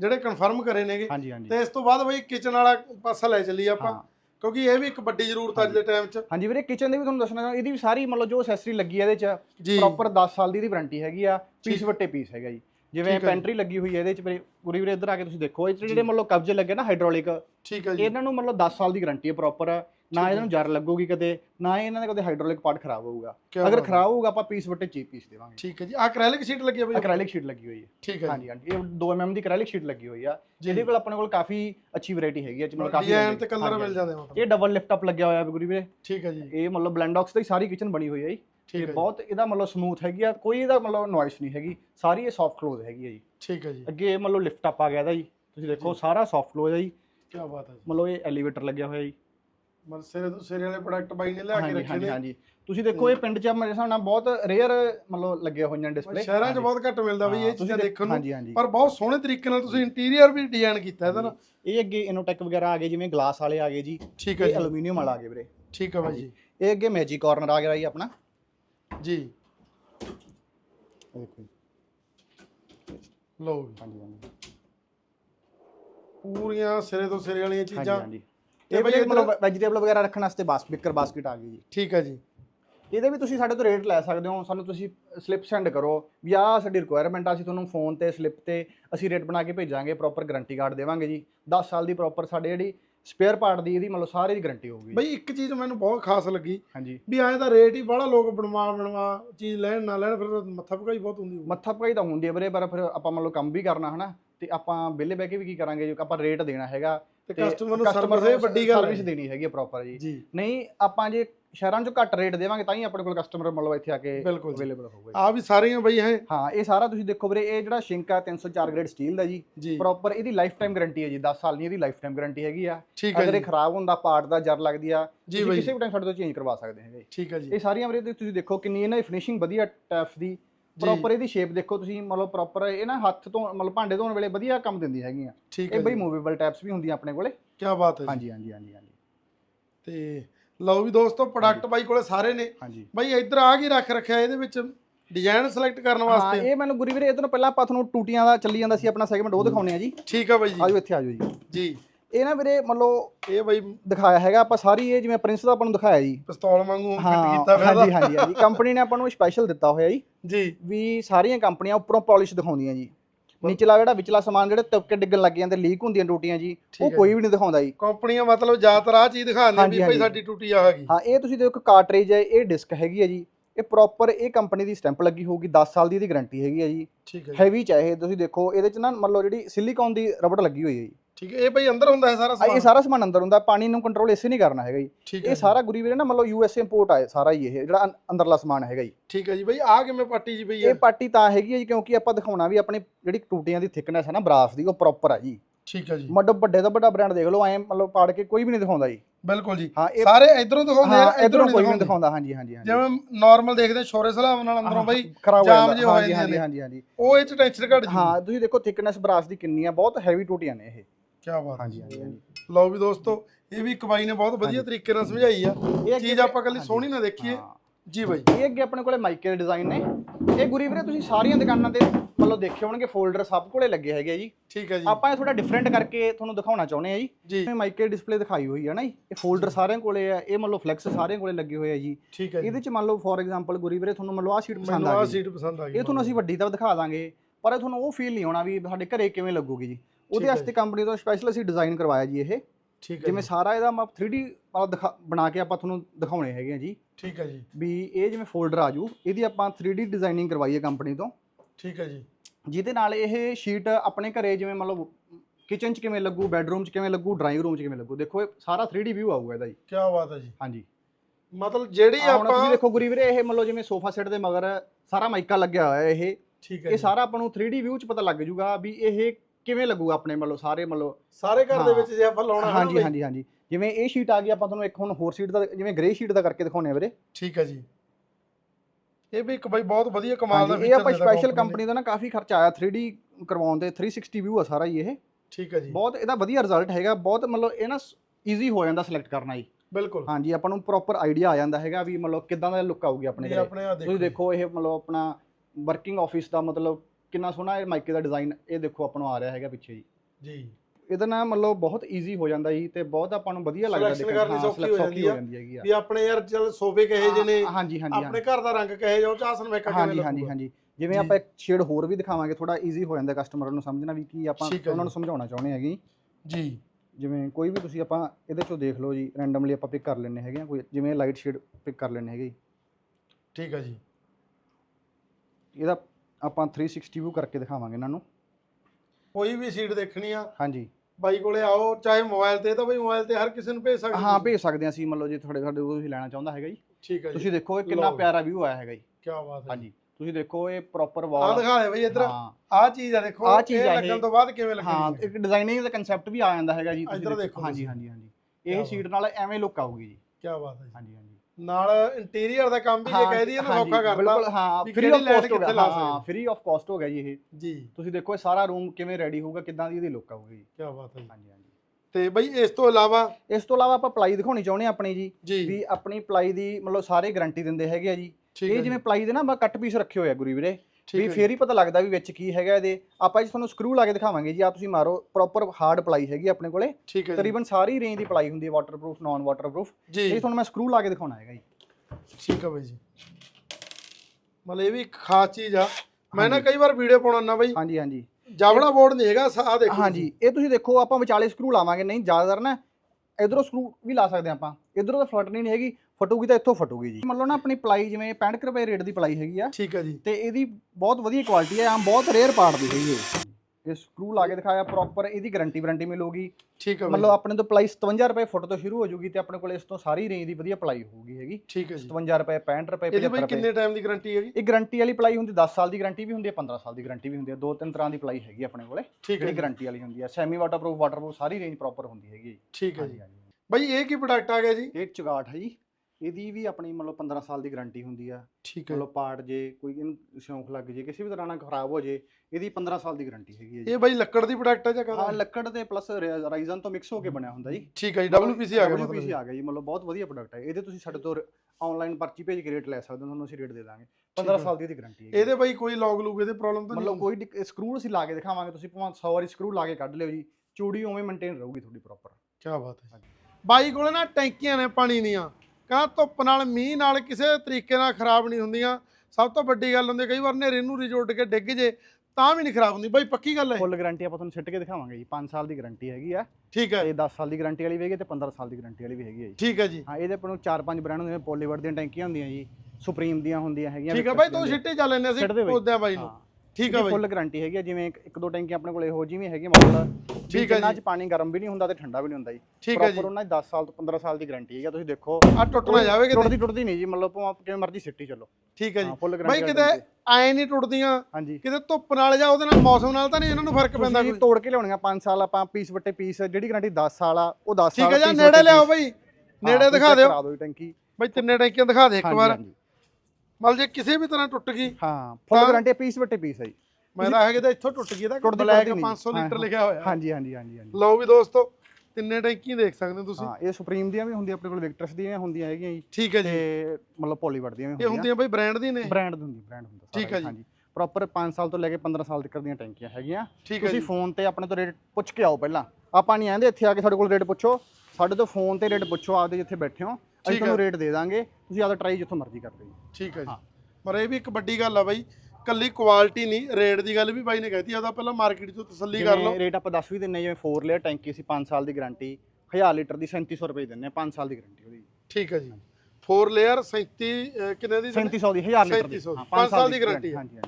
ਜਿਹੜੇ ਕਨਫਰਮ ਕਰੇ ਨੇਗੇ। ਹਾਂਜੀ ਹਾਂਜੀ। ਤੇ ਇਸ ਤੋਂ ਬਾਅਦ ਬਾਈ ਕਿਚਨ ਵਾਲਾ ਪਾਸਾ ਲੈ ਚੱਲੀਏ ਆਪਾਂ। ਹਾਂ। ਕਿਉਂਕਿ ਇਹ ਵੀ ਇੱਕ ਵੱਡੀ ਜ਼ਰੂਰਤ ਅੱਜ ਦੇ ਟਾਈਮ 'ਚ ਹਾਂਜੀ ਵੀਰੇ ਕਿਚਨ ਦੇ ਵੀ ਤੁਹਾਨੂੰ ਦੱਸਣਾ ਇਹਦੀ ਵੀ ਸਾਰੀ ਮਤਲਬ ਜੋ ਐਕਸੈਸਰੀ ਲੱਗੀ ਹੈ ਇਹਦੇ ਚ ਪ੍ਰੋਪਰ 10 ਸਾਲ ਦੀ ਇਹਦੀ ਵਾਰੰਟੀ ਹੈਗੀ ਆ ਪੀਸ। ਵੱਟੇ ਪੀਸ ਹੈਗਾ ਜੀ ਜਿਵੇਂ। ਪੈਂਟਰੀ ਲੱਗੀ ਹੋਈ ਹੈ ਇਹਦੇ ਚ ਵੀਰੇ ਪੂਰੀ ਵੀਰੇ ਇੱਧਰ ਆ ਕੇ ਤੁਸੀਂ ਦੇਖੋ ਇਹ। ਜਿਹੜੇ ਮਤਲਬ ਕਬਜੇ ਲੱਗੇ ਨਾ ਹਾਈਡ੍ਰੋਲਿਕ ਠੀਕ ਹੈ ਜੀ ਇਹਨਾਂ ਨੂੰ ਮਤਲਬ 10 ਸਾਲ ਦੀ ਗਾਰੰਟੀ ਹੈ ਪ੍ਰੋਪਰ ਨਾ ਇਹਨਾਂ ਨੂੰ ਜਰ ਲੱਗੂਗੀ ਕਦੇ ਨਾ ਹੀ ਇਹਨਾਂ ਦੇ ਕਦੇ ਹਾਈਡ੍ਰੋਲਿਕ ਪਾਰਟ ਖਰਾਬ ਹੋਊਗਾ। ਅਗਰ ਹੈ। ਖਰਾਬ ਹੋਊਗਾ ਆਪਾਂ ਪੀਸ ਵੱਟੇ ਚੀਪ ਪੀਸ ਦੇਵਾਂਗੇ। ਠੀਕ ਹੈ ਜੀ। ਆ ਐਕ੍ਰੈਲਿਕ ਸ਼ੀਟ ਲੱਗੀ ਹੈ। ਬਾਈ ਐਕ੍ਰੈਲਿਕ ਸ਼ੀਟ ਲੱਗੀ ਹੋਈ ਹੈ। ਠੀਕ ਹੈ ਹਾਂਜੀ ਹਾਂਜੀ। ਇਹ 2 mm ਦੀ ਐਕ੍ਰੈਲਿਕ ਸ਼ੀਟ ਲੱਗੀ ਹੋਈ ਆ। ਜਿਹਦੇ ਕੋਲ ਆਪਣੇ ਕੋਲ ਕਾਫੀ ਅੱਛੀ ਵੈਰਾਈਟੀ ਹੈਗੀ ਆ ਜਿਵੇਂ ਕਾਫੀ ਡਿਜ਼ਾਈਨ ਤੇ ਕਲਰ ਮਿਲ। ਜਾਂਦੇ ਆ ਮਤਲਬ ਇਹ ਡਬਲ ਲਿਫਟ ਅਪ ਲੱਗਿਆ ਹੋਇਆ ਬਿਗੁਰੀ ਵੀਰੇ। ਠੀਕ ਹੈ ਜੀ। ਇਹ ਮਤਲਬ ਬਲੈਂਡੌਕਸ ਦੀ ਸਾਰੀ ਕਿਚਨ ਬਣੀ ਹੋਈ ਹੈ ਜੀ। ਤੇ ਹੈ ਬਹੁਤ ਇਹਦਾ ਮਤਲਬ ਸਮੂਥ ਹੈਗੀ ਆ। ਕੋਈ ਇਹਦਾ ਮਤਲਬ ਨੋਇਸ ਨਹੀਂ ਹੈਗੀ। ਸਾਰੀ ਇਹ ਸੌਫਟ ਕਲੋਜ਼ ਹੈਗੀ ਆ ਜੀ। ਠੀਕ ਹੈ ਜੀ। ਅੱਗੇ ਇਹ ਮਤਲਬ ਲਿਫਟ ਅਪ ਆ ਗਿਆ ਇਹਦਾ ਜੀ। ਤੁਸੀਂ ਦੇਖੋ। ਸਾਰਾ ਸੌਫਟ ਕਲੋਜ਼ ਹੈ ਜੀ। ਕੀ ਬਾਤ ਹੈ ਜੀ। ਮਤਲਬ ਇਹ ਐਲੀਵੇਟਰ ਲੱਗਿਆ ਹੋਇਆ ਜੀ। ਮਤਲਬ ਸਿਰੇ ਤੋਂ ਸਿਰੇ ਵਾਲੇ ਪ੍ਰੋਡਕਟ ਬਾਈ ਨੇ ਲਿਆ ਕੇ ਹਾਂਜੀ ਰੱਖੇ ਹਾਂਜੀ ਨੇ। ਹਾਂਜੀ। ਤੁਸੀਂ ਦੇਖੋ ਇਹ ਪਿੰਡ 'ਚ ਮੇਰੇ ਹਿਸਾਬ ਨਾਲ ਬਹੁਤ ਰੇਅਰ ਮਤਲਬ ਲੱਗੇ ਹੋਈਆਂ ਡਿਸਪਲੇ ਸ਼ਹਿਰਾਂ 'ਚ ਬਹੁਤ ਘੱਟ ਮਿਲਦਾ ਬਈ ਇਹ ਚੀਜ਼ਾਂ ਦੇਖਣ ਨੂੰ। ਹਾਂਜੀ ਹਾਂਜੀ। ਪਰ ਬਹੁਤ ਸੋਹਣੇ ਤਰੀਕੇ ਨਾਲ ਤੁਸੀਂ ਇੰਟੀਰੀਅਰ ਵੀ ਡਿਜ਼ਾਈਨ ਕੀਤਾ ਇਹਦਾ ਨਾ। ਇਹ ਅੱਗੇ ਇਨੋਟੈਕ ਵਗੈਰਾ ਆ ਗਏ ਜਿਵੇਂ ਗਲਾਸ ਵਾਲੇ ਆ ਗਏ ਜੀ। ਠੀਕ ਹੈ ਇਹ ਜੀ। ਐਲੂਮੀਨੀਅਮ ਵਾਲਾ ਆ ਗਏ ਵੀਰੇ। ਠੀਕ ਹੈ ਬਾਈ ਜੀ। ਇਹ ਅੱਗੇ ਮੈਜਿਕ ਕਾਰਨਰ ਆ ਗਿਆ ਜੀ ਆਪਣਾ। ਜੀ। ਇਹ ਦੇਖੋ ਜੀ। ਲਓ ਜੀ। ਹਾਂਜੀ ਹਾਂਜੀ। ਪੂਰੀਆਂ ਸਿਰੇ ਤੋਂ ਸਿਰੇ ਵਾਲੀਆਂ ਹਾਂਜੀ ਚੀਜ਼ਾਂ। ਹਾਂਜੀ। ਤੇ ਇਹ ਬਈ ਮਤਲਬ ਵੈਜੀਟੇਬਲ ਵਗੈਰਾ ਰੱਖਣ ਵਾਸਤੇ ਬਾਸ ਬਿੱਕਰ ਬਾਸਕਟ ਆ ਗਈ ਜੀ। ਠੀਕ ਹੈ ਜੀ। ਇਹਦੇ ਵੀ ਤੁਸੀਂ ਸਾਡੇ ਤੋਂ ਰੇਟ ਲੈ ਸਕਦੇ ਹੋ ਸਾਨੂੰ ਤੁਸੀਂ ਸਲਿੱਪ ਸੈਂਡ ਕਰੋ ਵੀ ਆਹ ਸਾਡੀ ਰਿਕੁਆਇਰਮੈਂਟ ਆ ਅਸੀਂ ਤੁਹਾਨੂੰ ਫੋਨ ਤੇ ਸਲਿੱਪ ਤੇ ਅਸੀਂ ਰੇਟ ਬਣਾ ਕੇ ਭੇਜਾਂਗੇ ਪ੍ਰੋਪਰ ਗਾਰੰਟੀ ਕਾਰਡ ਦੇਵਾਂਗੇ ਜੀ। 10 ਸਾਲ ਦੀ ਪ੍ਰੋਪਰ ਸਾਡੇ ਜਿਹੜੀ ਸਪੇਅਰ ਪਾਰਟ ਦੀ ਇਹਦੀ ਮਤਲਬ ਸਾਰੇ ਦੀ ਗਾਰੰਟੀ ਹੋਊਗੀ। ਬਈ ਇੱਕ ਚੀਜ਼ ਮੈਨੂੰ ਬਹੁਤ ਖਾਸ ਲੱਗੀ ਹਾਂਜੀ। ਵੀ ਐਂ ਤਾਂ ਰੇਟ ਹੀ ਬਾਹਲਾ ਲੋਕ ਬਣਵਾ ਬਣਵਾ ਚੀਜ਼ ਲੈਣ ਨਾ ਲੈਣ ਫਿਰ ਮੱਥਾ ਭਕਾਈ ਬਹੁਤ ਹੁੰਦੀ ਹੋਊ। ਮੱਥਾ ਪਕਾਈ ਤਾਂ ਹੁੰਦੀ ਹੈ ਵੀਰੇ ਪਰ ਫਿਰ ਆਪਾਂ ਮੰਨ ਲਓ ਕੰਮ ਵੀ ਕਰਨਾ ਹਨਾ ਤੇ ਆਪਾਂ ਵਿਹਲੇ ਬਹਿ ਕੇ ਵੀ ਕੀ ਕਰਾਂਗੇ ਜੇ ਆਪਾਂ ਰੇਟ ਦੇਣਾ ਹੈਗਾ ਤੇ ਕਸਟਮਰ ਨੂੰ ਸਰਵਿਸ ਇਹ ਵੱਡੀ ਗੱਲ ਸਰਵਿਸ ਦੇਣੀ ਹੈਗੀ ਪ੍ਰੋਪਰ ਜੀ। ਨਹੀਂ ਆਪਾਂ ਜੇ ਸ਼ਹਿਰਾਂ 'ਚ ਘੱਟ ਰੇਟ ਦੇਵਾਂਗੇ ਤਾਂ ਹੀ ਆਪਣੇ ਕੋਲ ਕਸਟਮਰ ਮਤਲਬ ਇੱਥੇ ਆ ਕੇ। ਅਵੇਲੇਬਲ ਹੋਊਗਾ। ਆ ਵੀ ਸਾਰੀਆਂ ਬਈ ਹੈ। ਹਾਂ ਇਹ ਸਾਰਾ ਤੁਸੀਂ ਦੇਖੋ ਵੀਰੇ ਇਹ ਜਿਹੜਾ ਸ਼ਿੰਕ ਆ 304 ਗ੍ਰੇਡ ਸਟੀਲ ਦਾ ਜੀ। ਪ੍ਰੋਪਰ ਇਹਦੀ ਲਾਈਫ ਟਾਈਮ ਗਾਰੰਟੀ ਹੈ ਜੀ 10 ਸਾਲ ਦੀ ਇਹਦੀ ਲਾਈਫ ਟਾਈਮ ਗਾਰੰਟੀ ਹੈਗੀ ਆ। ਅਗਰ ਇਹ ਖਰਾਬ ਹੁੰਦਾ ਪਾਰਟ ਦਾ ਜਰ ਲੱਗਦੀ ਆ ਤੁਸੀਂ ਕਿਸੇ ਵੀ ਟਾਈਮ ਸਾਡੇ ਤੋਂ ਚੇਂਜ ਕਰਵਾ ਸਕਦੇ ਹੈਗੇ। ਠੀਕ ਹੈ ਜੀ। ਇਹ ਸਾਰੀਆਂ ਵੀਰੇ ਤੁਸੀਂ ਦੇਖੋ ਕਿੰਨੀ ਇਹਨਾਂ ਦੀ ਫਿਨਿਸ਼ਿੰਗ ਵਧੀਆ ਟੈਫ ਦੀ। ਪ੍ਰੋਪਰ ਇਹਦੀ ਸ਼ੇਪ ਦੇਖੋ ਤੁਸੀਂ ਮਤਲਬ ਪ੍ਰੋਪਰ ਇਹ ਨਾ ਹੱਥ ਤੋਂ ਮਤਲਬ ਭਾਂਡੇ ਧੋਣ ਵੇਲੇ ਵਧੀਆ ਕੰਮ ਦਿੰਦੀ ਹੈਗੀਆਂ ਠੀਕ ਹੈ ਇਹ ਬਈ ਮੂਵੇਬਲ ਟੈਪਸ ਵੀ ਹੁੰਦੀਆਂ ਆਪਣੇ ਕੋਲੇ। ਕੀ ਬਾਤ ਹੈ ਹਾਂਜੀ ਹਾਂਜੀ ਹਾਂਜੀ ਹਾਂਜੀ। ਤੇ ਲਓ ਵੀ ਦੋਸਤੋ ਪ੍ਰੋਡਕਟ ਬਾਈ ਕੋਲੇ ਸਾਰੇ ਨੇ। ਬਾਈ ਇੱਧਰ ਆ ਕੀ ਰੱਖ ਰੱਖਿਆ ਇਹਦੇ ਵਿੱਚ? ਡਿਜ਼ਾਈਨ ਸਿਲੈਕਟ ਕਰਨ ਹਾਂ ਵਾਸਤੇ। ਇਹ ਮੈਨੂੰ ਗੁਰੀ ਵੀਰੇ ਇਹਦੋਂ ਪਹਿਲਾਂ ਆਪਾਂ ਤੁਹਾਨੂੰ ਟੂਟੀਆਂ ਦਾ ਚੱਲੀ ਜਾਂਦਾ ਸੀ ਆਪਣਾ ਸੈਗਮੈਂਟ ਉਹ ਦਿਖਾਉਣੇ ਆ ਜੀ। ਠੀਕ ਆ ਬਾਈ ਜੀ। ਆਜੋ ਇੱਥੇ ਆਜੋ ਜੀ। ਜੀ। ਇਹ ਨਾ ਵੀਰੇ ਮੰਨ ਲਓ ਇਹ ਬਾਈ ਦਿਖਾਇਆ ਹੈਗਾ ਆਪਾਂ ਸਾਰੀ ਇਹ ਜਿਵੇਂ ਪ੍ਰਿੰਸ ਦਾ ਆਪਾਂ ਨੂੰ ਦਿਖਾਇਆ ਜੀ। ਪਿਸਤੌਲ ਵਾਂਗੂ ਫਿੱਟ ਹਾਂ ਕੀਤਾ ਹਾਂਜੀ ਫਿਰਦਾ ਹਾਂਜੀ ਹਾਂਜੀ। ਕੰਪਨੀ ਨੇ ਆਪਾਂ ਨੂੰ ਸਪੈਸ਼ਲ ਦਿੱਤਾ ਹੋਇਆ ਜੀ। ਜੀ। ਵੀ ਸਾਰੀਆਂ ਕੰਪਨੀਆਂ ਉੱਪਰੋਂ ਪਾਲਿਸ਼ ਦਿਖਾਉਂਦੀਆਂ ਜੀ। ਨਿਚਲਾ ਜਿਹੜਾ ਵਿਚਲਾ ਸਮਾਨ ਜਿਹੜੇ ਤੁੱਕੇ ਡਿੱਗਣ ਲੱਗ ਜਾਂਦੇ ਲੀਕ ਹੁੰਦੀਆਂ ਟੂਟੀਆਂ ਜੀ ਉਹ ਕੋਈ ਵੀ ਨਹੀਂ ਦਿਖਾਉਂਦਾ ਜੀ। ਕੰਪਨੀਆਂ ਮਤਲਬ ਜ਼ਿਆਦਾਤਰ ਆ ਚੀਜ਼ ਦਿਖਾਉਂਦੇ ਹਾਂਜੀ, ਵੀ ਭਾਈ ਹਾਂਜੀ। ਸਾਡੀ ਟੁੱਟੀ ਆ ਹੈਗੀ। ਹਾਂ ਇਹ ਤੁਸੀਂ ਦੇਖੋ ਕਾਰਟ੍ਰੇਜ ਹੈ ਇਹ ਡਿਸਕ ਹੈਗੀ ਹੈ ਜੀ। ਇਹ ਪ੍ਰੋਪਰ ਇਹ ਕੰਪਨੀ ਦੀ ਸਟੈਂਪ ਲੱਗੀ ਹੋਊਗੀ 10 ਸਾਲ ਦੀ ਇਹਦੀ ਗਾਰੰਟੀ ਹੈਗੀ ਹੈ ਜੀ। ਠੀਕ ਹੈ ਹੈਵੀ ਚਾਹੇ ਤੁਸੀਂ ਦੇਖੋ ਇਹਦੇ ਚ ਨਾ ਮੰਨ ਲਓ ਜਿਹੜੀ ਸਿਲੀਕੌਨ ਦੀ ਰਬੜ ਲੱਗੀ ਹੋਈ ਹੈ ਜੀ। ਠੀਕ ਹੈ ਇਹ ਭਾਈ ਅੰਦਰ ਹੁੰਦਾ ਹੈ ਸਾਰਾ ਆ ਸਮਾਨ? ਇਹ ਸਾਰਾ ਸਮਾਨ ਅੰਦਰ ਹੁੰਦਾ ਪਾਣੀ ਨੂੰ ਕੰਟਰੋਲ ਇਸੇ ਨਹੀਂ ਕਰਨਾ ਹੈਗਾ ਜੀ। ਠੀਕ ਹੈ ਇਹ ਜੀ। ਸਾਰਾ ਗੁਰੀ ਵੀਰੇ ਨਾ ਮੰਨ ਲਓ ਯੂਐਸਏ ਇੰਪੋਰਟ ਆਏ ਸਾਰਾ ਹੀ ਇਹ ਜਿਹੜਾ ਅੰ- ਅੰਦਰਲਾ ਸਮਾਨ ਹੈਗਾ ਜੀ। ਠੀਕ ਹੈ ਜੀ ਬਾਈ ਆ ਕਿਵੇਂ ਪੱਟੀ ਜੀ ਬਈ ਇਹ? ਪਾਰਟੀ ਤਾਂ ਹੈਗੀ ਹੈ ਜੀ ਕਿਉਂਕਿ ਆਪਾਂ ਦਿਖਾਉਣਾ ਵੀ ਆਪਣੀ ਜਿਹੜੀ ਟੂਟੀਆਂ ਦੀ ਥਿਕਨੈਸ ਹੈ ਨਾ ਬਰਾਸ ਦੀ ਉਹ ਪ੍ਰੋਪਰ ਹੈ ਜੀ। ਠੀਕ ਹੈ ਜੀ। ਮੱਡ ਵੱਡੇ ਤੋਂ ਵੱਡਾ ਬ੍ਰਾਂਡ ਦੇਖ ਲਓ ਐ ਮਤਲਬ ਪਾੜ ਕੇ ਕੋਈ ਵੀ ਨਹੀਂ ਦਿਖਾਉਂਦਾ ਜੀ। ਬਿਲਕੁਲ ਜੀ। ਹਾਂ ਇਹ ਸਾਰੇ ਇਧਰੋਂ ਦਿਖਾਉਂਦੇ ਹਾਂ ਆ ਇਧਰੋਂ ਕੋਈ ਨਹੀਂ ਦਿਖਾਉਂਦੇ। ਹਾਂਜੀ ਹਾਂਜੀ ਹਾਂਜੀ। ਜਿਵੇਂ ਨਾਰਮਲ ਦੇਖਦੇ ਸ਼ੋਰੇ ਸਲਾਬ ਨਾਲ ਅੰਦਰੋਂ ਖਰਾਬ ਹੋ ਜਾਮ ਜਾਂਦਾ ਜਿਹੇ ਹੋ ਹਾਂਜੀ ਜਾਂਦੇ ਹਾਂਜੀ। ਹਾਂਜੀ ਹਾਂਜੀ। ਉਹ ਇਹ ਚ ਟੈਨਸ਼ਨ ਘਟ ਜੂ। ਹਾਂ ਤੁਸੀਂ ਦੇਖੋ ਥਿਕਨੈਸ ਬਰਾਸ ਦੀ ਕਿੰਨੀ ਆ ਬਹੁਤ ਹੈਵੀ ਟੂਟੀਆਂ ਨੇ ਇਹ। ਕੀ ਬਾਤ ਹਾਂਜੀ ਹਾਂਜੀ ਹਾਂਜੀ। ਲਓ ਵੀ ਦੋਸਤੋ ਇਹ ਵੀ ਕਬਾਈ ਨੇ ਬਹੁਤ ਵਧੀਆ ਤਰੀਕੇ ਨਾਲ ਸਮਝਾਈ ਆ। ਇਹ ਅੱਗੇ ਚੀਜ਼ ਆਪਾਂ ਕੱਲੀ। ਸੋਹਣੀ ਨਾ ਦੇਖੀਏ। ਹਾਂ। ਜੀ ਬਾਈ। ਇਹ ਅੱਗੇ ਆਪਣੇ ਕੋਲੇ ਮਾਈਕੇ ਦੇ ਡਿਜ਼ਾਈਨ ਨੇ। ਇਹ ਗੁਰੀ ਵੀਰੇ ਤੁਸੀਂ ਸਾਰੀਆਂ ਦੁਕਾਨਾਂ ਤੇ ਮਤਲਬ ਦੇਖੇ ਹੋਣਗੇ ਫੋਲਡਰ ਸਭ ਕੋਲੇ ਲੱਗੇ ਹੈਗੇ ਆ ਜੀ। ਠੀਕ ਹੈ ਜੀ। ਆਪਾਂ ਇਹ ਥੋੜਾ ਡਿਫਰੈਂਟ ਕਰਕੇ ਤੁਹਾਨੂੰ ਦਿਖਾਉਣਾ ਚਾਹੁੰਦੇ ਆ ਜੀ। ਜੀ। ਜਿਵੇਂ ਮਾਈਕੇ ਡਿਸਪਲੇ ਦਿਖਾਈ ਹੋਈ ਹੈ ਨਾ ਜੀ। ਇਹ ਫੋਲਡਰ ਸਾਰਿਆਂ ਕੋਲੇ ਆ। ਇਹ ਮੰਨ ਲਓ ਫਲੈਕਸ ਸਾਰਿਆਂ ਕੋਲੇ ਲੱਗੇ ਹੋਏ ਆ ਜੀ। ਠੀਕ ਹੈ ਜੀ। ਇਹਦੇ ਚ ਮੰਨ ਲਓ ਫੋਰ ਐਗਜ਼ਾਮਪਲ ਗੁਰੀ ਵੀਰੇ ਤੁਹਾਨੂੰ ਮੰਨ ਲਓ ਆਹ ਸੀਟ ਪਸੰਦ ਮੈਨੂੰ ਆ ਆ ਗਈ। ਸੀਟ ਪਸੰਦ ਆ ਗਈ। ਇਹ ਤੁਹਾਨੂੰ ਅਸੀਂ ਵੱਡੀ ਤਾਂ ਦਿਖਾ ਦਾਂਗੇ। ਪਰ ਇਹ ਤੁਹਾਨੂੰ ਉਹ ਫੀਲ ਨਹੀਂ ਆਉਣਾ ਵੀ ਸਾਡੇ ਘਰੇ ਕਿਵੇਂ ਲੱਗੂਗੀ ਜੀ। ਉਹਦੇ ਵਾਸਤੇ ਕੰਪਨੀ ਤੋਂ ਸਪੈਸ਼ਲ ਅਸੀਂ ਡਿਜ਼ਾਈਨ ਕਰਵਾਇਆ ਜੀ ਇਹ। ਠੀਕ ਹੈ ਜਿਵੇਂ ਜੀ। ਸਾਰਾ ਇਹਦਾ ਮੈਂ 3D ਵਾਲਾ ਦਿਖਾ ਬਣਾ ਕੇ ਆਪਾਂ ਤੁਹਾਨੂੰ ਦਿਖਾਉਣੇ ਹੈਗੇ ਆ ਜੀ। ਠੀਕ ਹੈ ਜੀ। ਵੀ ਇਹ ਜਿਵੇਂ ਫੋਲਡਰ ਆਜੂ ਇਹਦੀ ਆਪਾਂ 3D ਡਿਜ਼ਾਈਨਿੰਗ ਕਰਵਾਈ ਹੈ ਕੰਪਨੀ ਤੋਂ। ਠੀਕ ਹੈ ਜੀ। ਜਿਹਦੇ ਨਾਲ ਇਹ ਸ਼ੀਟ ਆਪਣੇ ਘਰੇ ਜਿਵੇਂ ਮੰਨ ਲਓ ਕਿਚਨ 'ਚ ਕਿਵੇਂ ਲੱਗੂ ਬੈੱਡਰੂਮ 'ਚ ਕਿਵੇਂ ਲੱਗੂ ਡਰਾਇੰਗ ਰੂਮ 'ਚ ਕਿਵੇਂ ਲੱਗੂ ਦੇਖੋ ਇਹ ਸਾਰਾ 3D ਵਿਊ ਆਊਗਾ ਇਹਦਾ ਜੀ। ਕੀ ਬਾਤ ਹੈ ਜੀ। ਹਾਂਜੀ। ਮਤਲਬ ਜਿਹੜੀ ਹੁਣ ਤੁਸੀਂ ਆਪਾਂ ਦੇਖੋ ਗੁਰੀ ਵੀਰੇ ਇਹ ਮੰਨ ਲਓ ਜਿਵੇਂ ਸੋਫਾ ਸੈੱਟ ਦੇ ਮਗਰ ਸਾਰਾ ਮਾਈਕਾ ਲੱਗਿਆ ਹੋਇਆ ਇਹ। ਠੀਕ ਹੈ ਇਹ ਜੀ। ਸਾਰਾ ਆਪਾਂ ਨੂੰ 3D ਵਿਊ 'ਚ ਪਤਾ ਲੱਗ ਜੂਗਾ ਵੀ ਇਹ ਕਿਵੇਂ ਲੱਗੂ ਆਪਣੇ ਮੰਨ ਲਓ ਸਾਰੇ ਮੰਨ ਲਓ ਸਾਰੇ ਘਰ ਦੇ। ਵਿੱਚ ਜੇ ਆਪਾਂ ਲਾਉਣਾ ਹੈ ਨਾ ਹਾਂਜੀ ਬਾਈ, ਹਾਂਜੀ ਹਾਂਜੀ। ਜਿਵੇਂ ਇਹ ਸ਼ੀਟ ਆ ਗਈ ਆਪਾਂ ਤੁਹਾਨੂੰ ਇੱਕ ਹੁਣ ਹੋਰ ਸ਼ੀਟ ਦਾ ਜਿਵੇਂ ਗ੍ਰੇ ਸ਼ੀਟ ਦਾ ਕਰਕੇ ਦਿਖਾਉਣੇ ਆ ਵੀਰੇ। ਠੀਕ ਹੈ ਜੀ। ਇਹ ਵੀ ਇੱਕ ਬਾਈ ਬਹੁਤ ਵਧੀਆ ਕਮਾਲ ਦਾ ਹਾਂਜੀ, ਇਹ ਆਪਾਂ ਦਿੱਤਾ ਸਪੈਸ਼ਲ। ਕੰਪਨੀ ਦਾ ਨਾ ਕਾਫੀ ਖਰਚਾ ਆਇਆ 3D ਕਰਵਾਉਣ ਤੇ 360 ਵਿਊ ਆ ਸਾਰਾ ਹੀ ਇਹ। ਠੀਕ ਹੈ ਜੀ। ਬਹੁਤ ਇਹਦਾ ਵਧੀਆ ਰਿਜ਼ਲਟ ਹੈਗਾ ਬਹੁਤ ਮਤਲਬ ਇਹ ਨਾ ਈਜ਼ੀ ਹੋ ਜਾਂਦਾ ਸਿਲੈਕਟ ਕਰਨਾ ਜੀ। ਬਿਲਕੁਲ। ਹਾਂਜੀ ਆਪਾਂ ਨੂੰ ਪ੍ਰੋਪਰ ਆਈਡੀਆ ਆ ਜਾਂਦਾ ਹੈਗਾ ਵੀ ਮਤਲਬ ਕਿੱਦਾਂ ਦਾ ਲੁੱਕ ਆਊਗੀ ਆਪਣੇ ਇਹ ਘਰੇ। ਆਪਣੇ ਆ ਦੇਖੋ ਤੁਸੀਂ ਦੇਖੋ ਇਹ ਮਤਲਬ ਆਪਣਾ ਵਰਕਿੰਗ ਆਫਿਸ ਦਾ ਮਤਲਬ ਕਿੰਨਾ ਸੋਹਣਾ ਇਹ ਮਾਈਕੇ ਦਾ ਡਿਜ਼ਾਈਨ ਇਹ ਦੇਖੋ ਆਪਾਂ ਨੂੰ ਆ ਰਿਹਾ ਹੈਗਾ ਪਿੱਛੇ ਜੀ ਜੀ ਇਹਦੇ ਨਾਲ ਮਤਲਬ ਬਹੁਤ ਈਜ਼ੀ ਹੋ ਜਾਂਦਾ ਜੀ ਤੇ ਬਹੁਤ ਆਪਾਂ ਨੂੰ ਵਧੀਆ ਲੱਗਦਾ Selection ਕਰਨੀ ਸੌਖੀ ਹੋ ਜਾਂਦੀ ਆ। ਹੈਗੀ ਆ ਵੀ ਆਪਣੇ ਯਾਰ ਚੱਲ ਸੋਫੇ ਕਹੇ ਜੇ ਨੇ ਹਾਂਜੀ ਹਾਂਜੀ ਆਪਣੇ ਘਰ ਦਾ ਰੰਗ ਕਹੇ ਜਾ ਚਾਸਨ ਮੈਕਾ ਕਿਵੇਂ ਹਾਂਜੀ ਹਾਂਜੀ ਹਾਂਜੀ ਜਿਵੇਂ। ਆਪਾਂ ਇੱਕ ਸ਼ੇਡ ਹੋਰ ਵੀ ਦਿਖਾਵਾਂਗੇ ਥੋੜਾ ਈਜ਼ੀ ਹੋ ਜਾਂਦਾ ਕਸਟਮਰ ਨੂੰ ਸਮਝਣਾ ਵੀ ਕੀ ਆਪਾਂ ਉਹਨਾਂ। ਨੂੰ ਸਮਝਾਉਣਾ ਚਾਹੁੰਦੇ ਹੈਗੇ ਜੀ। ਜਿਵੇਂ ਕੋਈ ਵੀ ਤੁਸੀਂ ਆਪਾਂ ਇਹਦੇ ਚੋਂ ਦੇਖ ਲਓ ਜੀ ਰੈਂਡਮਲੀ ਆਪਾਂ ਪਿਕ ਕਰ ਲੈਣੇ ਹੈਗੇ ਆ ਕੋਈ ਜਿਵੇਂ ਲਾਈਟ ਸ਼ੇਡ ਪਿਕ ਕਰ ਲੈਣੇ ਹੈਗੇ। ਠੀਕ ਹੈ ਜੀ ਇਹਦਾ ਆਪਾਂ 360 ਵਿਊ ਕਰਕੇ ਦਿਖਾਵਾਂਗੇ ਇਹਨਾਂ ਨੂੰ। ਕੋਈ ਵੀ ਸੀਟ ਦੇਖਣੀ ਆ। ਹਾਂਜੀ। ਬਾਈ ਕੋਲੇ ਆਓ ਚਾਹੇ ਮੋਬਾਈਲ ਤੇ ਤਾਂ ਬਈ ਮੋਬਾਈਲ ਤੇ ਹਰ ਕਿਸੇ ਨੂੰ ਭੇਜ ਸਕਦੇ ਹਾਂ। ਭੇਜ ਸਕਦੇ ਹਾਂ ਅਸੀਂ ਮੰਨ ਲਓ ਜੇ ਤੁਹਾਡੇ ਸਾਡੇ ਕੋਲ ਤੁਸੀਂ ਲੈਣਾ ਚਾਹੁੰਦਾ ਹੈਗਾ ਜੀ। ਠੀਕ ਹੈ ਜੀ। ਤੁਸੀਂ ਦੇਖੋ ਇਹ ਕਿੰਨਾ। ਪਿਆਰਾ ਵਿਊ ਆਇਆ ਹੈਗਾ ਜੀ। ਕੀ ਬਾਤ ਹੈ ਹਾਂਜੀ। ਤੁਸੀਂ ਦੇਖੋ ਇਹ ਪ੍ਰੋਪਰ ਆ। ਵਾਲ ਦਿਖਾ ਦੇ ਬਈ ਇੱਧਰ। ਆ ਚੀਜ਼ ਆ ਦੇਖੋ ਚੀਜ਼ ਆ ਲੱਗਣ। ਤੋਂ ਬਾਅਦ ਕਿਵੇਂ ਲੱਗਣੀ ਹੈ ਇੱਕ ਡਿਜ਼ਾਈਨਿੰਗ ਦਾ ਕਨਸੈਪਟ ਵੀ ਆ ਜਾਂਦਾ ਹੈਗਾ ਜੀ ਤੁਸੀਂ ਦੇਖੋ। ਹਾਂਜੀ। ਹਾਂਜੀ ਹਾਂਜੀ। ਇਹ। ਸ਼ੀਟ ਨਾਲ ਐਵੇਂ ਲੁੱਕ ਆਊਗੀ ਜੀ। ਕੀ ਬਾਤ ਹੈ ਜੀ। ਹਾਂਜੀ ਹਾਂਜੀ। ਨਾਲ ਇੰਟੀਰੀਅਰ ਦਾ ਕੰਮ ਵੀ ਜੇ ਕਹਿ ਦਈਏ ਨਾ ਸੌਖਾ ਕਰਤਾ ਬਿਲਕੁਲ ਹਾਂ ਫ੍ਰੀ ਆਫ ਕਾਸਟ ਹੋ ਗਿਆ ਹਾਂ। ਫ੍ਰੀ ਆਫ ਕਾਸਟ ਹੋ ਗਿਆ ਜੀ ਇਹ। ਜੀ। ਤੁਸੀਂ ਦੇਖੋ ਇਹ ਸਾਰਾ ਰੂਮ ਕਿਵੇਂ ਰੈਡੀ ਹੋਊਗਾ ਕਿੱਦਾਂ ਦੀ ਇਹਦੀ ਲੁੱਕ ਆਊਗੀ ਕੀ ਬਾਤ ਹੈ ਹਾਂਜੀ ਹਾਂਜੀ। ਤੇ ਬਈ ਇਸ ਤੋਂ ਇਲਾਵਾ? ਇਸ ਤੋਂ ਇਲਾਵਾ ਆਪਾਂ ਪਲਾਈ ਦਿਖਾਉਣੀ ਚਾਹੁੰਦੇ ਹਾਂ ਆਪਣੀ ਜੀ ਵੀ ਆਪਣੀ ਪਲਾਈ ਦੀ ਮਤਲਬ ਸਾਰੇ ਗਾਰੰਟੀ ਦਿੰਦੇ ਹੈਗੇ ਆ ਜੀ। ਇਹ ਜਿਵੇਂ ਪਲਾਈ ਦੇ ਨਾ ਕੱਟ ਪੀਸ ਰੱਖੇ ਹੋਏ ਆ ਗੁਰੀ ਵੀਰੇ। ਵੀ ਫੇਰ ਹੀ ਪਤਾ ਲੱਗਦਾ ਵੀ ਵਿੱਚ ਕੀ ਹੈਗਾ ਇਹਦੇ। ਆਪਾਂ ਜੀ ਤੁਹਾਨੂੰ ਸਕਰੂ ਲਾ ਕੇ ਦਿਖਾਵਾਂਗੇ ਜੀ ਆ ਤੁਸੀਂ ਮਾਰੋ ਪ੍ਰੋਪਰ ਹਾਰਡ ਪਲਾਈ ਹੈਗੀ ਆਪਣੇ ਕੋਲੇ। ਤਕਰੀਬਨ ਸਾਰੀ ਰੇਂਜ ਦੀ ਪਲਾਈ ਹੁੰਦੀ ਹੈ ਵਾਟਰਪ੍ਰੂਫ ਨਾਨ ਵਾਟਰਪ੍ਰੂਫ ਇਹ ਤੁਹਾਨੂੰ ਮੈਂ ਸਕਰੂ ਲਾ ਕੇ ਦਿਖਾਉਣਾ ਹੈਗਾ ਜੀ। ਠੀਕ ਹੈ ਬਾਈ ਜੀ। ਮਤਲਬ ਇਹ ਵੀ ਇੱਕ ਖਾਸ ਚੀਜ਼ ਆ। ਮੈਂ ਨਾ ਕਈ ਵਾਰ ਵੀਡੀਓ ਪਾਉਣਾ ਨਾ ਬਾਈ। ਹਾਂਜੀ ਹਾਂਜੀ। ਜਾਵੜਾ ਬੋਰਡ ਨਹੀਂ ਹੈਗਾ ਆ ਦੇਖੋ ਹਾਂਜੀ ਇਹ ਤੁਸੀਂ ਦੇਖੋ ਆਪਾਂ ਵਿਚਾਲੇ ਸਕਰੂ ਲਾਵਾਂਗੇ। ਨਹੀਂ ਜ਼ਿਆਦਾਤਰ ਨਾ ਇਧਰੋਂ ਸਕਰੂ ਵੀ ਲਾ ਸਕਦੇ ਆਪਾਂ। ਇਧਰੋਂ ਤਾਂ ਫਟਣੀ ਨਹੀਂ ਹੈਗੀ ਫਟੂਗੀ ਤਾਂ ਇੱਥੋਂ ਫਟੂਗੀ ਜੀ। ਮੰਨ ਲਓ ਨਾ ਆਪਣੀ ਪਲਾਈ ਜਿਵੇਂ 65 ਕੁ ਰੁਪਏ ਰੇਟ ਦੀ ਪਲਾਈ ਹੈਗੀ ਆ ਠੀਕ ਹੈ ਜੀ। ਤੇ ਇਹਦੀ ਬਹੁਤ ਵਧੀਆ ਕੁਆਲਿਟੀ ਹੈ ਆਮ ਬਹੁਤ ਰੇਅਰ ਪਾਰਟ ਦੀ ਹੈਗੀ ਹੈ ਇਹ ਸਕਰੂ ਲਾ ਕੇ ਦਿਖਾਇਆ ਪ੍ਰੋਪਰ ਇਹਦੀ ਗਾਰੰਟੀ ਵਾਰੰਟੀ ਮਿਲੂਗੀ। ਠੀਕ ਹੈ ਮਤਲਬ ਆਪਣੇ ਤੋਂ ਪਲਾਈ 57 ਰੁਪਏ ਫੁੱਟ ਤੋਂ ਸ਼ੁਰੂ ਹੋ ਜੂਗੀ ਤੇ ਆਪਣੇ ਕੋਲ ਇਸ ਤੋਂ ਸਾਰੀ ਰੇਂਜ ਦੀ ਵਧੀਆ ਪਲਾਈ ਹੋਊਗੀ ਹੈਗੀ। ਠੀਕ ਹੈ ਜੀ। 57 ਰੁਪਏ 65 ਰੁਪਏ ਇਹਦੀ 75 ਬਾਈ ਰੁਪਏ ਕਿੰਨੇ ਟਾਈਮ ਦੀ ਗਾਰੰਟੀ ਹੈਗੀ? ਇਹ ਗਾਰੰਟੀ ਵਾਲੀ ਪਲਾਈ ਹੁੰਦੀ 10 ਸਾਲ ਦੀ ਗਾਰੰਟੀ ਵੀ ਹੁੰਦੀ ਹੈ 15 ਸਾਲ ਦੀ ਗਾਰੰਟੀ ਵੀ ਹੁੰਦੀ ਹੈ। ਦੋ ਤਿੰਨ ਤਰ੍ਹਾਂ ਦੀ ਪਲਾਈ ਹੈਗੀ ਆਪਣੇ ਕੋਲੇ ਠੀਕ ਹੈ ਜਿਹੜੀ ਗਾਰੰਟੀ ਵਾਲੀ ਹੁੰਦੀ ਹੈ। ਸੈਮੀ ਵਾਟਰਪ੍ਰੂਫ ਵਾਟਰਪ੍ਰੂਫ ਸਾਰੀ ਰੇਂਜ ਪ੍ਰੋਪਰ ਹੁੰਦੀ ਹੈਗੀ ਠੀਕ ਹੈ ਜੀ। ਬਾਈ ਇਹ ਕੀ ਪ੍ਰੋਡਕਟ ਆ ਗਿਆ ਜੀ? ਇਹ ਚੁਗਾਟ ਹੈ ਜੀ। ਇਹਦੀ ਵੀ ਆਪਣੀ ਮਤਲਬ 15 ਸਾਲ ਦੀ ਗਾਰੰਟੀ ਹੁੰਦੀ ਆ। ਠੀਕ ਹੈ। ਮਤਲਬ ਪਾਰਟ ਜੇ ਕੋਈ ਇਹਨੂੰ ਸ਼ੌਂਕ ਲੱਗ ਜੇ ਕਿਸੇ ਵੀ ਤਰ੍ਹਾਂ ਨਾਲ ਖਰਾਬ ਹੋ ਜੇ ਇਹਦੀ 15 ਸਾਲ ਦੀ ਗਾਰੰਟੀ ਹੈਗੀ ਹੈ ਜੀ। ਇਹ ਬਾਈ ਲੱਕੜ ਦੀ ਪ੍ਰੋਡਕਟ ਹੈ ਜਾਂ ਹਾਂ ਕਾਹਦਾ ਲੱਕੜ ਤੇ ਪਲੱਸ ਰਾਈਜ਼ਨ ਤੋਂ ਮਿਕਸ ਹੋ ਕੇ ਬਣਿਆ ਹੁੰਦਾ ਜੀ। ਠੀਕ ਹੈ ਜੀ WPC ਆ ਗਿਆ WPC ਮਤਲਬ ਆ ਗਿਆ ਜੀ ਮਤਲਬ ਬਹੁਤ ਵਧੀਆ ਪ੍ਰੋਡਕਟ ਹੈ ਇਹਦੇ ਤੁਸੀਂ ਸਾਡੇ ਤੋਂ ਆਨਲਾਈਨ ਪਰਚੀ ਭੇਜ ਕੇ ਰੇਟ ਲੈ ਸਕਦੇ ਹੋ ਤੁਹਾਨੂੰ ਅਸੀਂ ਰੇਟ ਦੇ ਦਾਂਗੇ। 15 ਹੈ। ਸਾਲ ਦੀ ਇਹਦੀ ਗਾਰੰਟੀ ਹੈ। ਇਹਦੇ ਬਾਈ ਕੋਈ ਲੌਗ ਲੂਗ ਇਹਦੇ ਪ੍ਰੋਬਲਮ ਤਾਂ ਮਤਲਬ ਨਹੀਂ ਕੋਈ ਸਕਰੂ ਅਸੀਂ ਲਾ ਕੇ ਦਿਖਾਵਾਂਗੇ ਤੁਸੀਂ ਭਾਵੇਂ 100 ਵਾਰੀ ਸਕਰੂ ਲਾ ਕੇ ਕੱਢ ਲਿਓ ਜੀ। ਚੂੜੀ ਉਵੇਂ ਮੇਨਟੇਨ ਰਹੂਗੀ ਤੁਹਾਡੀ ਪ੍ਰੋਪਰ ਕੀ ਬਾਤ ਹੈ। ਬਾਈ ਕੋਲੇ ਨਾ ਟੈਂਕੀਆਂ ਨੇ ਪਾਣੀ ਦੀਆਂ। ਕਹਾਂ ਧੁੱਪ ਨਾਲ ਮੀਂਹ ਨਾਲ ਕਿਸੇ ਤਰੀਕੇ ਨਾਲ ਖਰਾਬ ਨਹੀਂ ਹੁੰਦੀਆਂ। ਸਭ ਤੋਂ ਵੱਡੀ ਗੱਲ ਹੁੰਦੀ ਹੈ, ਕਈ ਵਾਰ ਨੇਰੇ ਨੂੰ ਰਿਜੋਟ ਕੇ ਡਿੱਗ ਜੇ ਤਾਂ ਵੀ ਨਹੀਂ ਖਰਾਬ ਹੁੰਦੀ। ਬਾਈ ਪੱਕੀ ਗੱਲ ਹੈ। ਫੁੱਲ ਗਾਰੰਟੀ ਆਪਾਂ ਤੁਹਾਨੂੰ ਸਿੱਟ ਕੇ ਦਿਖਾਵਾਂਗੇ ਜੀ। 5 ਸਾਲ ਦੀ ਗਾਰੰਟੀ ਹੈਗੀ ਆ ਠੀਕ ਹੈ। ਤੇ 10 ਸਾਲ ਦੀ ਗਾਰੰਟੀ ਵਾਲੀ ਵੀ ਹੈਗੀ ਤੇ 15 ਸਾਲ ਦੀ ਗਾਰੰਟੀ ਵਾਲੀ ਵੀ ਹੈਗੀ ਹੈ ਜੀ। ਠੀਕ ਹੈ ਜੀ। ਹਾਂ ਇਹਦੇ ਆਪਾਂ ਨੂੰ 4-5 ਬ੍ਰਾਂਡ ਹੁੰਦੇ ਨੇ ਪੋਲੀਵਰਡ ਦੀਆਂ ਟੈਂਕੀਆਂ ਹੁੰਦੀਆਂ ਜੀ ਸੁਪਰੀਮ ਦੀਆਂ ਹੁੰਦੀਆਂ ਹੈਗੀਆਂ ਠੀਕ ਹੈ ਬਾਈ ਤੂੰ ਛਿੱਟੇ ਚੱਲ ਲੈਨੇ ਅਸੀਂ ਦੇ ਬਾਈ। ਨੂੰ। ਠੀਕ ਹੈ ਬਾਈ। ਫੁੱਲ ਗਾਰੰਟੀ ਹੈਗੀ ਆ ਜਿਵੇਂ ਇੱਕ ਇੱਕ ਦੋ ਟੈਂਕੀਆਂ ਆਪਣੇ ਕੋਲ ਇਹੋ ਜਿਹੀਆਂ ਹੈਗੀਆਂ ਮਤਲਬ ਠੀਕ ਹੈ ਜਿੰਨਾ ਜੀ। ਚ ਪਾਣੀ ਗਰਮ ਵੀ ਨਹੀਂ ਹੁੰਦਾ ਤੇ ਠੰਡਾ ਵੀ ਨਹੀਂ ਹੁੰਦਾ ਜੀ। ਠੀਕ ਹੈ ਜੀ। ਪ੍ਰੋਪਰ ਉਹਨਾਂ ਦੀ 10 ਸਾਲ ਤੋਂ 15 ਸਾਲ ਦੀ ਗਾਰੰਟੀ ਹੈਗੀ ਆ ਤੁਸੀਂ ਦੇਖੋ। ਆ ਟੁੱਟ ਨਾ ਜਾਵੇ ਕਿਤੇ ਟੁੱਟਦੀ ਟੁੱਟਦੀ ਨਹੀਂ ਜੀ ਮਤਲਬ ਭਾਵੇਂ ਕਿਵੇਂ ਮਰਜ਼ੀ ਸਿੱਟੀ ਚੱਲੋ। ਠੀਕ ਹੈ ਜੀ। ਹਾਂ ਫੁੱਲ ਬਾਈ ਕਿਤੇ ਐ ਨਹੀਂ ਟੁੱਟਦੀਆਂ ਹਾਂਜੀ। ਕਿਤੇ ਧੁੱਪ ਨਾਲ ਜਾਂ ਉਹਦੇ ਨਾਲ ਮੌਸਮ ਨਾਲ ਤਾਂ ਨਹੀਂ ਇਹਨਾਂ ਨੂੰ ਫ਼ਰਕ ਪੈਂਦਾ ਤੁਸੀਂ ਕੋਈ। ਤੋੜ ਕੇ ਲਿਆਉਣੀਆਂ 5 ਸਾਲ ਆਪਾਂ ਪੀਸ ਵੱਟੇ ਪੀਸ ਜਿਹੜੀ ਗਾਰੰਟੀ 10 ਸਾਲ ਆ ਉਹ 10 ਸਾਲ ਠੀਕ ਹੈ ਜੀ piece ਨੇੜੇ ਵੱਟੇ ਲਿਆਓ piece। ਬਾਈ। ਹਾਂ, ਨੇੜੇ ਤੁਸੀਂ ਦਿਖਾ check ਦਿਓ। ਕਰਾ ਦਿਓ ਜੀ ਟੈਂਕੀ। ਬਾਈ ਤਿੰਨੇ ਟੈਂਕੀਆਂ ਦਿਖਾ ਦੇ ਇੱਕ ਹਾਂਜੀ, ਵਾਰ। ਹਾਂਜੀ। ਮਤਲਬ ਜੇ ਕਿਸੇ ਵੀ ਤਰ੍ਹਾਂ ਟੁੱਟ ਗਈ ਹਾਂ ਫੁੱਲ ਗਾਰੰਟੀ ਪੀਸ ਵੱਟੇ ਪੀਸ ਹੈ ਜੀ। ਮੈਂ ਤਾਂ ਹੈਗੇ ਤਾਂ ਇੱਥੋਂ ਟੁੱਟ ਗਈ ਤਾਂ ਟੁੱਟਦੀ ਬਲੈਕ ਟੁੱਟਦੀ ਨਹੀਂ। 500 ਹਾਂ, ਲੀਟਰ। ਲਿਖਿਆ ਹੋਇਆ। ਹਾਂਜੀ ਹਾਂਜੀ ਹਾਂਜੀ ਹਾਂਜੀ। ਲਓ ਵੀ ਦੋਸਤੋ ਤਿੰਨੇ ਟੈਂਕੀਆਂ ਦੇਖ ਸਕਦੇ ਹੋ ਤੁਸੀਂ। ਹਾਂ ਇਹ ਸੁਪਰੀਮ ਦੀਆਂ ਵੀ ਹੁੰਦੀਆਂ ਆਪਣੇ ਕੋਲ ਵਿਕਟਰਸ ਦੀਆਂ ਹੁੰਦੀਆਂ ਹੈਗੀਆਂ ਜੀ। ਠੀਕ ਹੈ ਜੀ। ਤੇ ਮਤਲਬ ਪੋਲੀਵਰਡ ਦੀਆਂ ਵੀ ਇਹ ਹੁੰਦੀਆਂ। ਬਾਈ ਬ੍ਰਾਂਡ ਦੀ ਨੇ? ਬ੍ਰਾਂਡ ਹੁੰਦੀ ਬ੍ਰਾਂਡ ਹੁੰਦਾ ਠੀਕ ਹੈ ਜੀ। ਹਾਂਜੀ। ਪ੍ਰੋਪਰ 5 ਸਾਲ ਤੋਂ ਲੈ ਕੇ 15 ਸਾਲ ਤੱਕ ਦੀਆਂ ਟੈਂਕੀਆਂ ਹੈਗੀਆਂ। ਠੀਕ ਹੈ ਤੁਸੀਂ ਫੋਨ ਤੇ ਆਪਣੇ ਤੋਂ ਰੇਟ ਪੁੱਛ ਕੇ ਆਓ ਪਹਿਲਾਂ। ਆਪਾਂ ਨਹੀਂ ਆਂਦੇ ਇੱਥੇ ਆ ਕੇ ਸਾਡੇ ਕੋਲ ਰੇਟ ਪੁੱਛੋ। ਸਾਡੇ ਤੋਂ ਫੋਨ ਤੇ ਰੇਟ ਪੁੱਛੋ ਆਪਦੇ ਜਿੱਥੇ ਬੈਠੇ ਹੋ। ਅਸੀਂ। ਤੁਹਾਨੂੰ ਰੇਟ ਦੇ ਦਾਂਗੇ ਤੁਸੀਂ ਆਪਦਾ ਟਰਾਈ ਜਿੱਥੋਂ ਮਰਜ਼ੀ ਕਰ ਲਿਓ ਠੀਕ ਹੈ ਜੀ। ਪਰ ਇਹ ਵੀ ਇੱਕ ਵੱਡੀ ਗੱਲ ਆ ਬਾਈ ਕੱਲੀ ਕੁਆਲਿਟੀ ਨਹੀਂ ਰੇਟ ਦੀ ਗੱਲ ਵੀ ਬਾਈ ਨੇ ਕਹਿਤੀ ਉਹਦਾ ਪਹਿਲਾਂ ਮਾਰਕੀਟ ਤੋਂ ਤਸੱਲੀ ਕਰ ਲਓ। ਰੇਟ ਆਪਾਂ ਦੱਸ ਵੀ ਦਿੰਨੇ ਜਿਵੇਂ 4 ਲੇਅਰ ਟੈਂਕੀ ਅਸੀਂ 5 ਸਾਲ ਦੀ ਗਾਰੰਟੀ 1000 ਲੀਟਰ ਦੀ 3700 ਰੁਪਏ ਦਿੰਨੇ ਆ 5 ਸਾਲ ਦੀ ਗਾਰੰਟੀ ਉਹਦੀ। ਠੀਕ ਹੈ ਜੀ। 4 ਲੇਅਰ 37 ਅਹ, ਕਿੰਨੇ ਦੀ 3700 ਦੀ 1000 ਲੀਟਰ ਦੀ। 3700 ਹਾਂ, ਪੰਜ ਸਾਲ ਦੀ ਹੈ। ਹਾਂਜੀ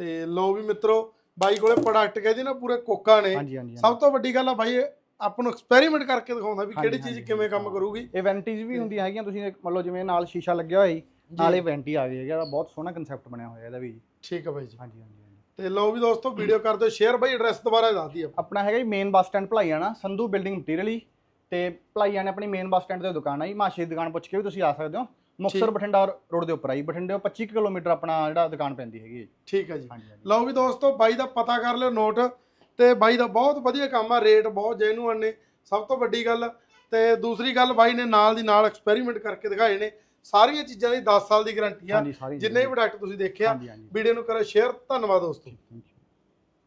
ਤੇ ਲਓ ਵੀ ਮਿੱਤਰੋ ਬਾਈ ਕੋਲੇ ਪ੍ਰੋਡਕਟ ਕਹਿੰਦੇ ਨਾ ਪੂਰੇ ਕੋਕਾ ਨੇ। ਸਭ ਤੋਂ ਵੱਡੀ ਗੱਲ ਆ ਬਾਈ ਆਪਾਂ ਨੂੰ ਐਕਸਪੈਰੀਮੈਂਟ ਕਰਕੇ ਦਿਖਾਉਂਦਾ ਵੀ ਕਿਹੜੀ ਚੀਜ਼ ਕਿਵੇਂ ਕੰਮ। ਕਰੂਗੀ। ਇਹ ਵੈਂਟੀਜ਼ ਵੀ ਹੁੰਦੀਆਂ ਹੈਗੀਆਂ ਤੁਸੀਂ ਮੰਨ ਲਓ ਜਿਵੇਂ ਨਾਲ ਸ਼ੀਸ਼ਾ ਲੱਗਿਆ ਹੋਇਆ ਜੀ ਨਾਲੇ ਵੈਂਟੀ ਆ ਗਈ ਹੈਗਾ ਬਹੁਤ ਸੋਹਣਾ ਕਨਸੈਪਟ ਬਣਿਆ ਹੋਇਆ ਇਹਦਾ ਵੀ ਜੀ। ਠੀਕ ਹੈ ਬਾਈ ਜੀ। ਹਾਂਜੀ ਹਾਂਜੀ ਤੇ ਲਓ ਵੀ ਦੋਸਤੋ ਵੀਡੀਓ ਕਰ ਦਿਓ ਸ਼ੇਅਰ ਬਾਈ ਐਡਰੈਸ ਦੁਬਾਰਾ ਦੱਸ ਦਈਏ ਆਪਣਾ ਹੈਗਾ ਜੀ main bus stand Bhalaiana Sandhu building material ਹੀ ਤੇ ਭਲਾਈਆਣਾ ਆਪਣੀ ਮੇਨ ਬੱਸ ਸਟੈਂਡ ਤੇ ਦੁਕਾਨ ਆ ਜੀ ਮਾਸ਼ੀ ਦੀ ਦੁਕਾਨ ਪੁੱਛ ਕੇ ਵੀ ਤੁਸੀਂ ਆ ਸਕਦੇ ਹੋ। ਮੁਕਤਸਰ ਬਠਿੰਡਾ ਰੋਡ ਦੇ ਉੱਪਰ ਆ ਜੀ ਬਠਿੰਡੇ 25 ਕਿਲੋਮੀਟਰ ਆਪਣਾ ਜਿਹੜਾ ਦੁਕਾਨ ਪੈਂਦੀ ਹੈਗੀ ਜੀ। ਠੀਕ ਹੈ ਜੀ। ਲਓ ਵੀ ਦੋਸਤੋ ਬਾਈ ਦਾ ਪਤਾ ਕਰ ਲਿਓ ਨੋਟ ਤੇ ਬਾਈ ਦਾ ਬਹੁਤ ਵਧੀਆ ਕੰਮ ਆ ਰੇਟ ਬਹੁਤ ਜੈਨੂਅਨ ਨੇ ਸਭ ਤੋਂ ਵੱਡੀ ਗੱਲ। ਤੇ ਦੂਸਰੀ ਗੱਲ ਬਾਈ ਨੇ ਨਾਲ ਦੀ ਨਾਲ ਐਕਸਪੈਰੀਮੈਂਟ ਕਰਕੇ ਦਿਖਾਏ ਨੇ ਸਾਰੀਆਂ ਚੀਜ਼ਾਂ ਦੀ 10 ਸਾਲ ਦੀ ਗਾਰੰਟੀ ਆ ਜਿੰਨੇ ਵੀ ਪ੍ਰੋਡਕਟ ਤੁਸੀਂ ਦੇਖਿਆ ਵੀਡੀਓ ਨੂੰ ਕਰੋ ਸ਼ੇਅਰ ਧੰਨਵਾਦ ਦੋਸਤੋ.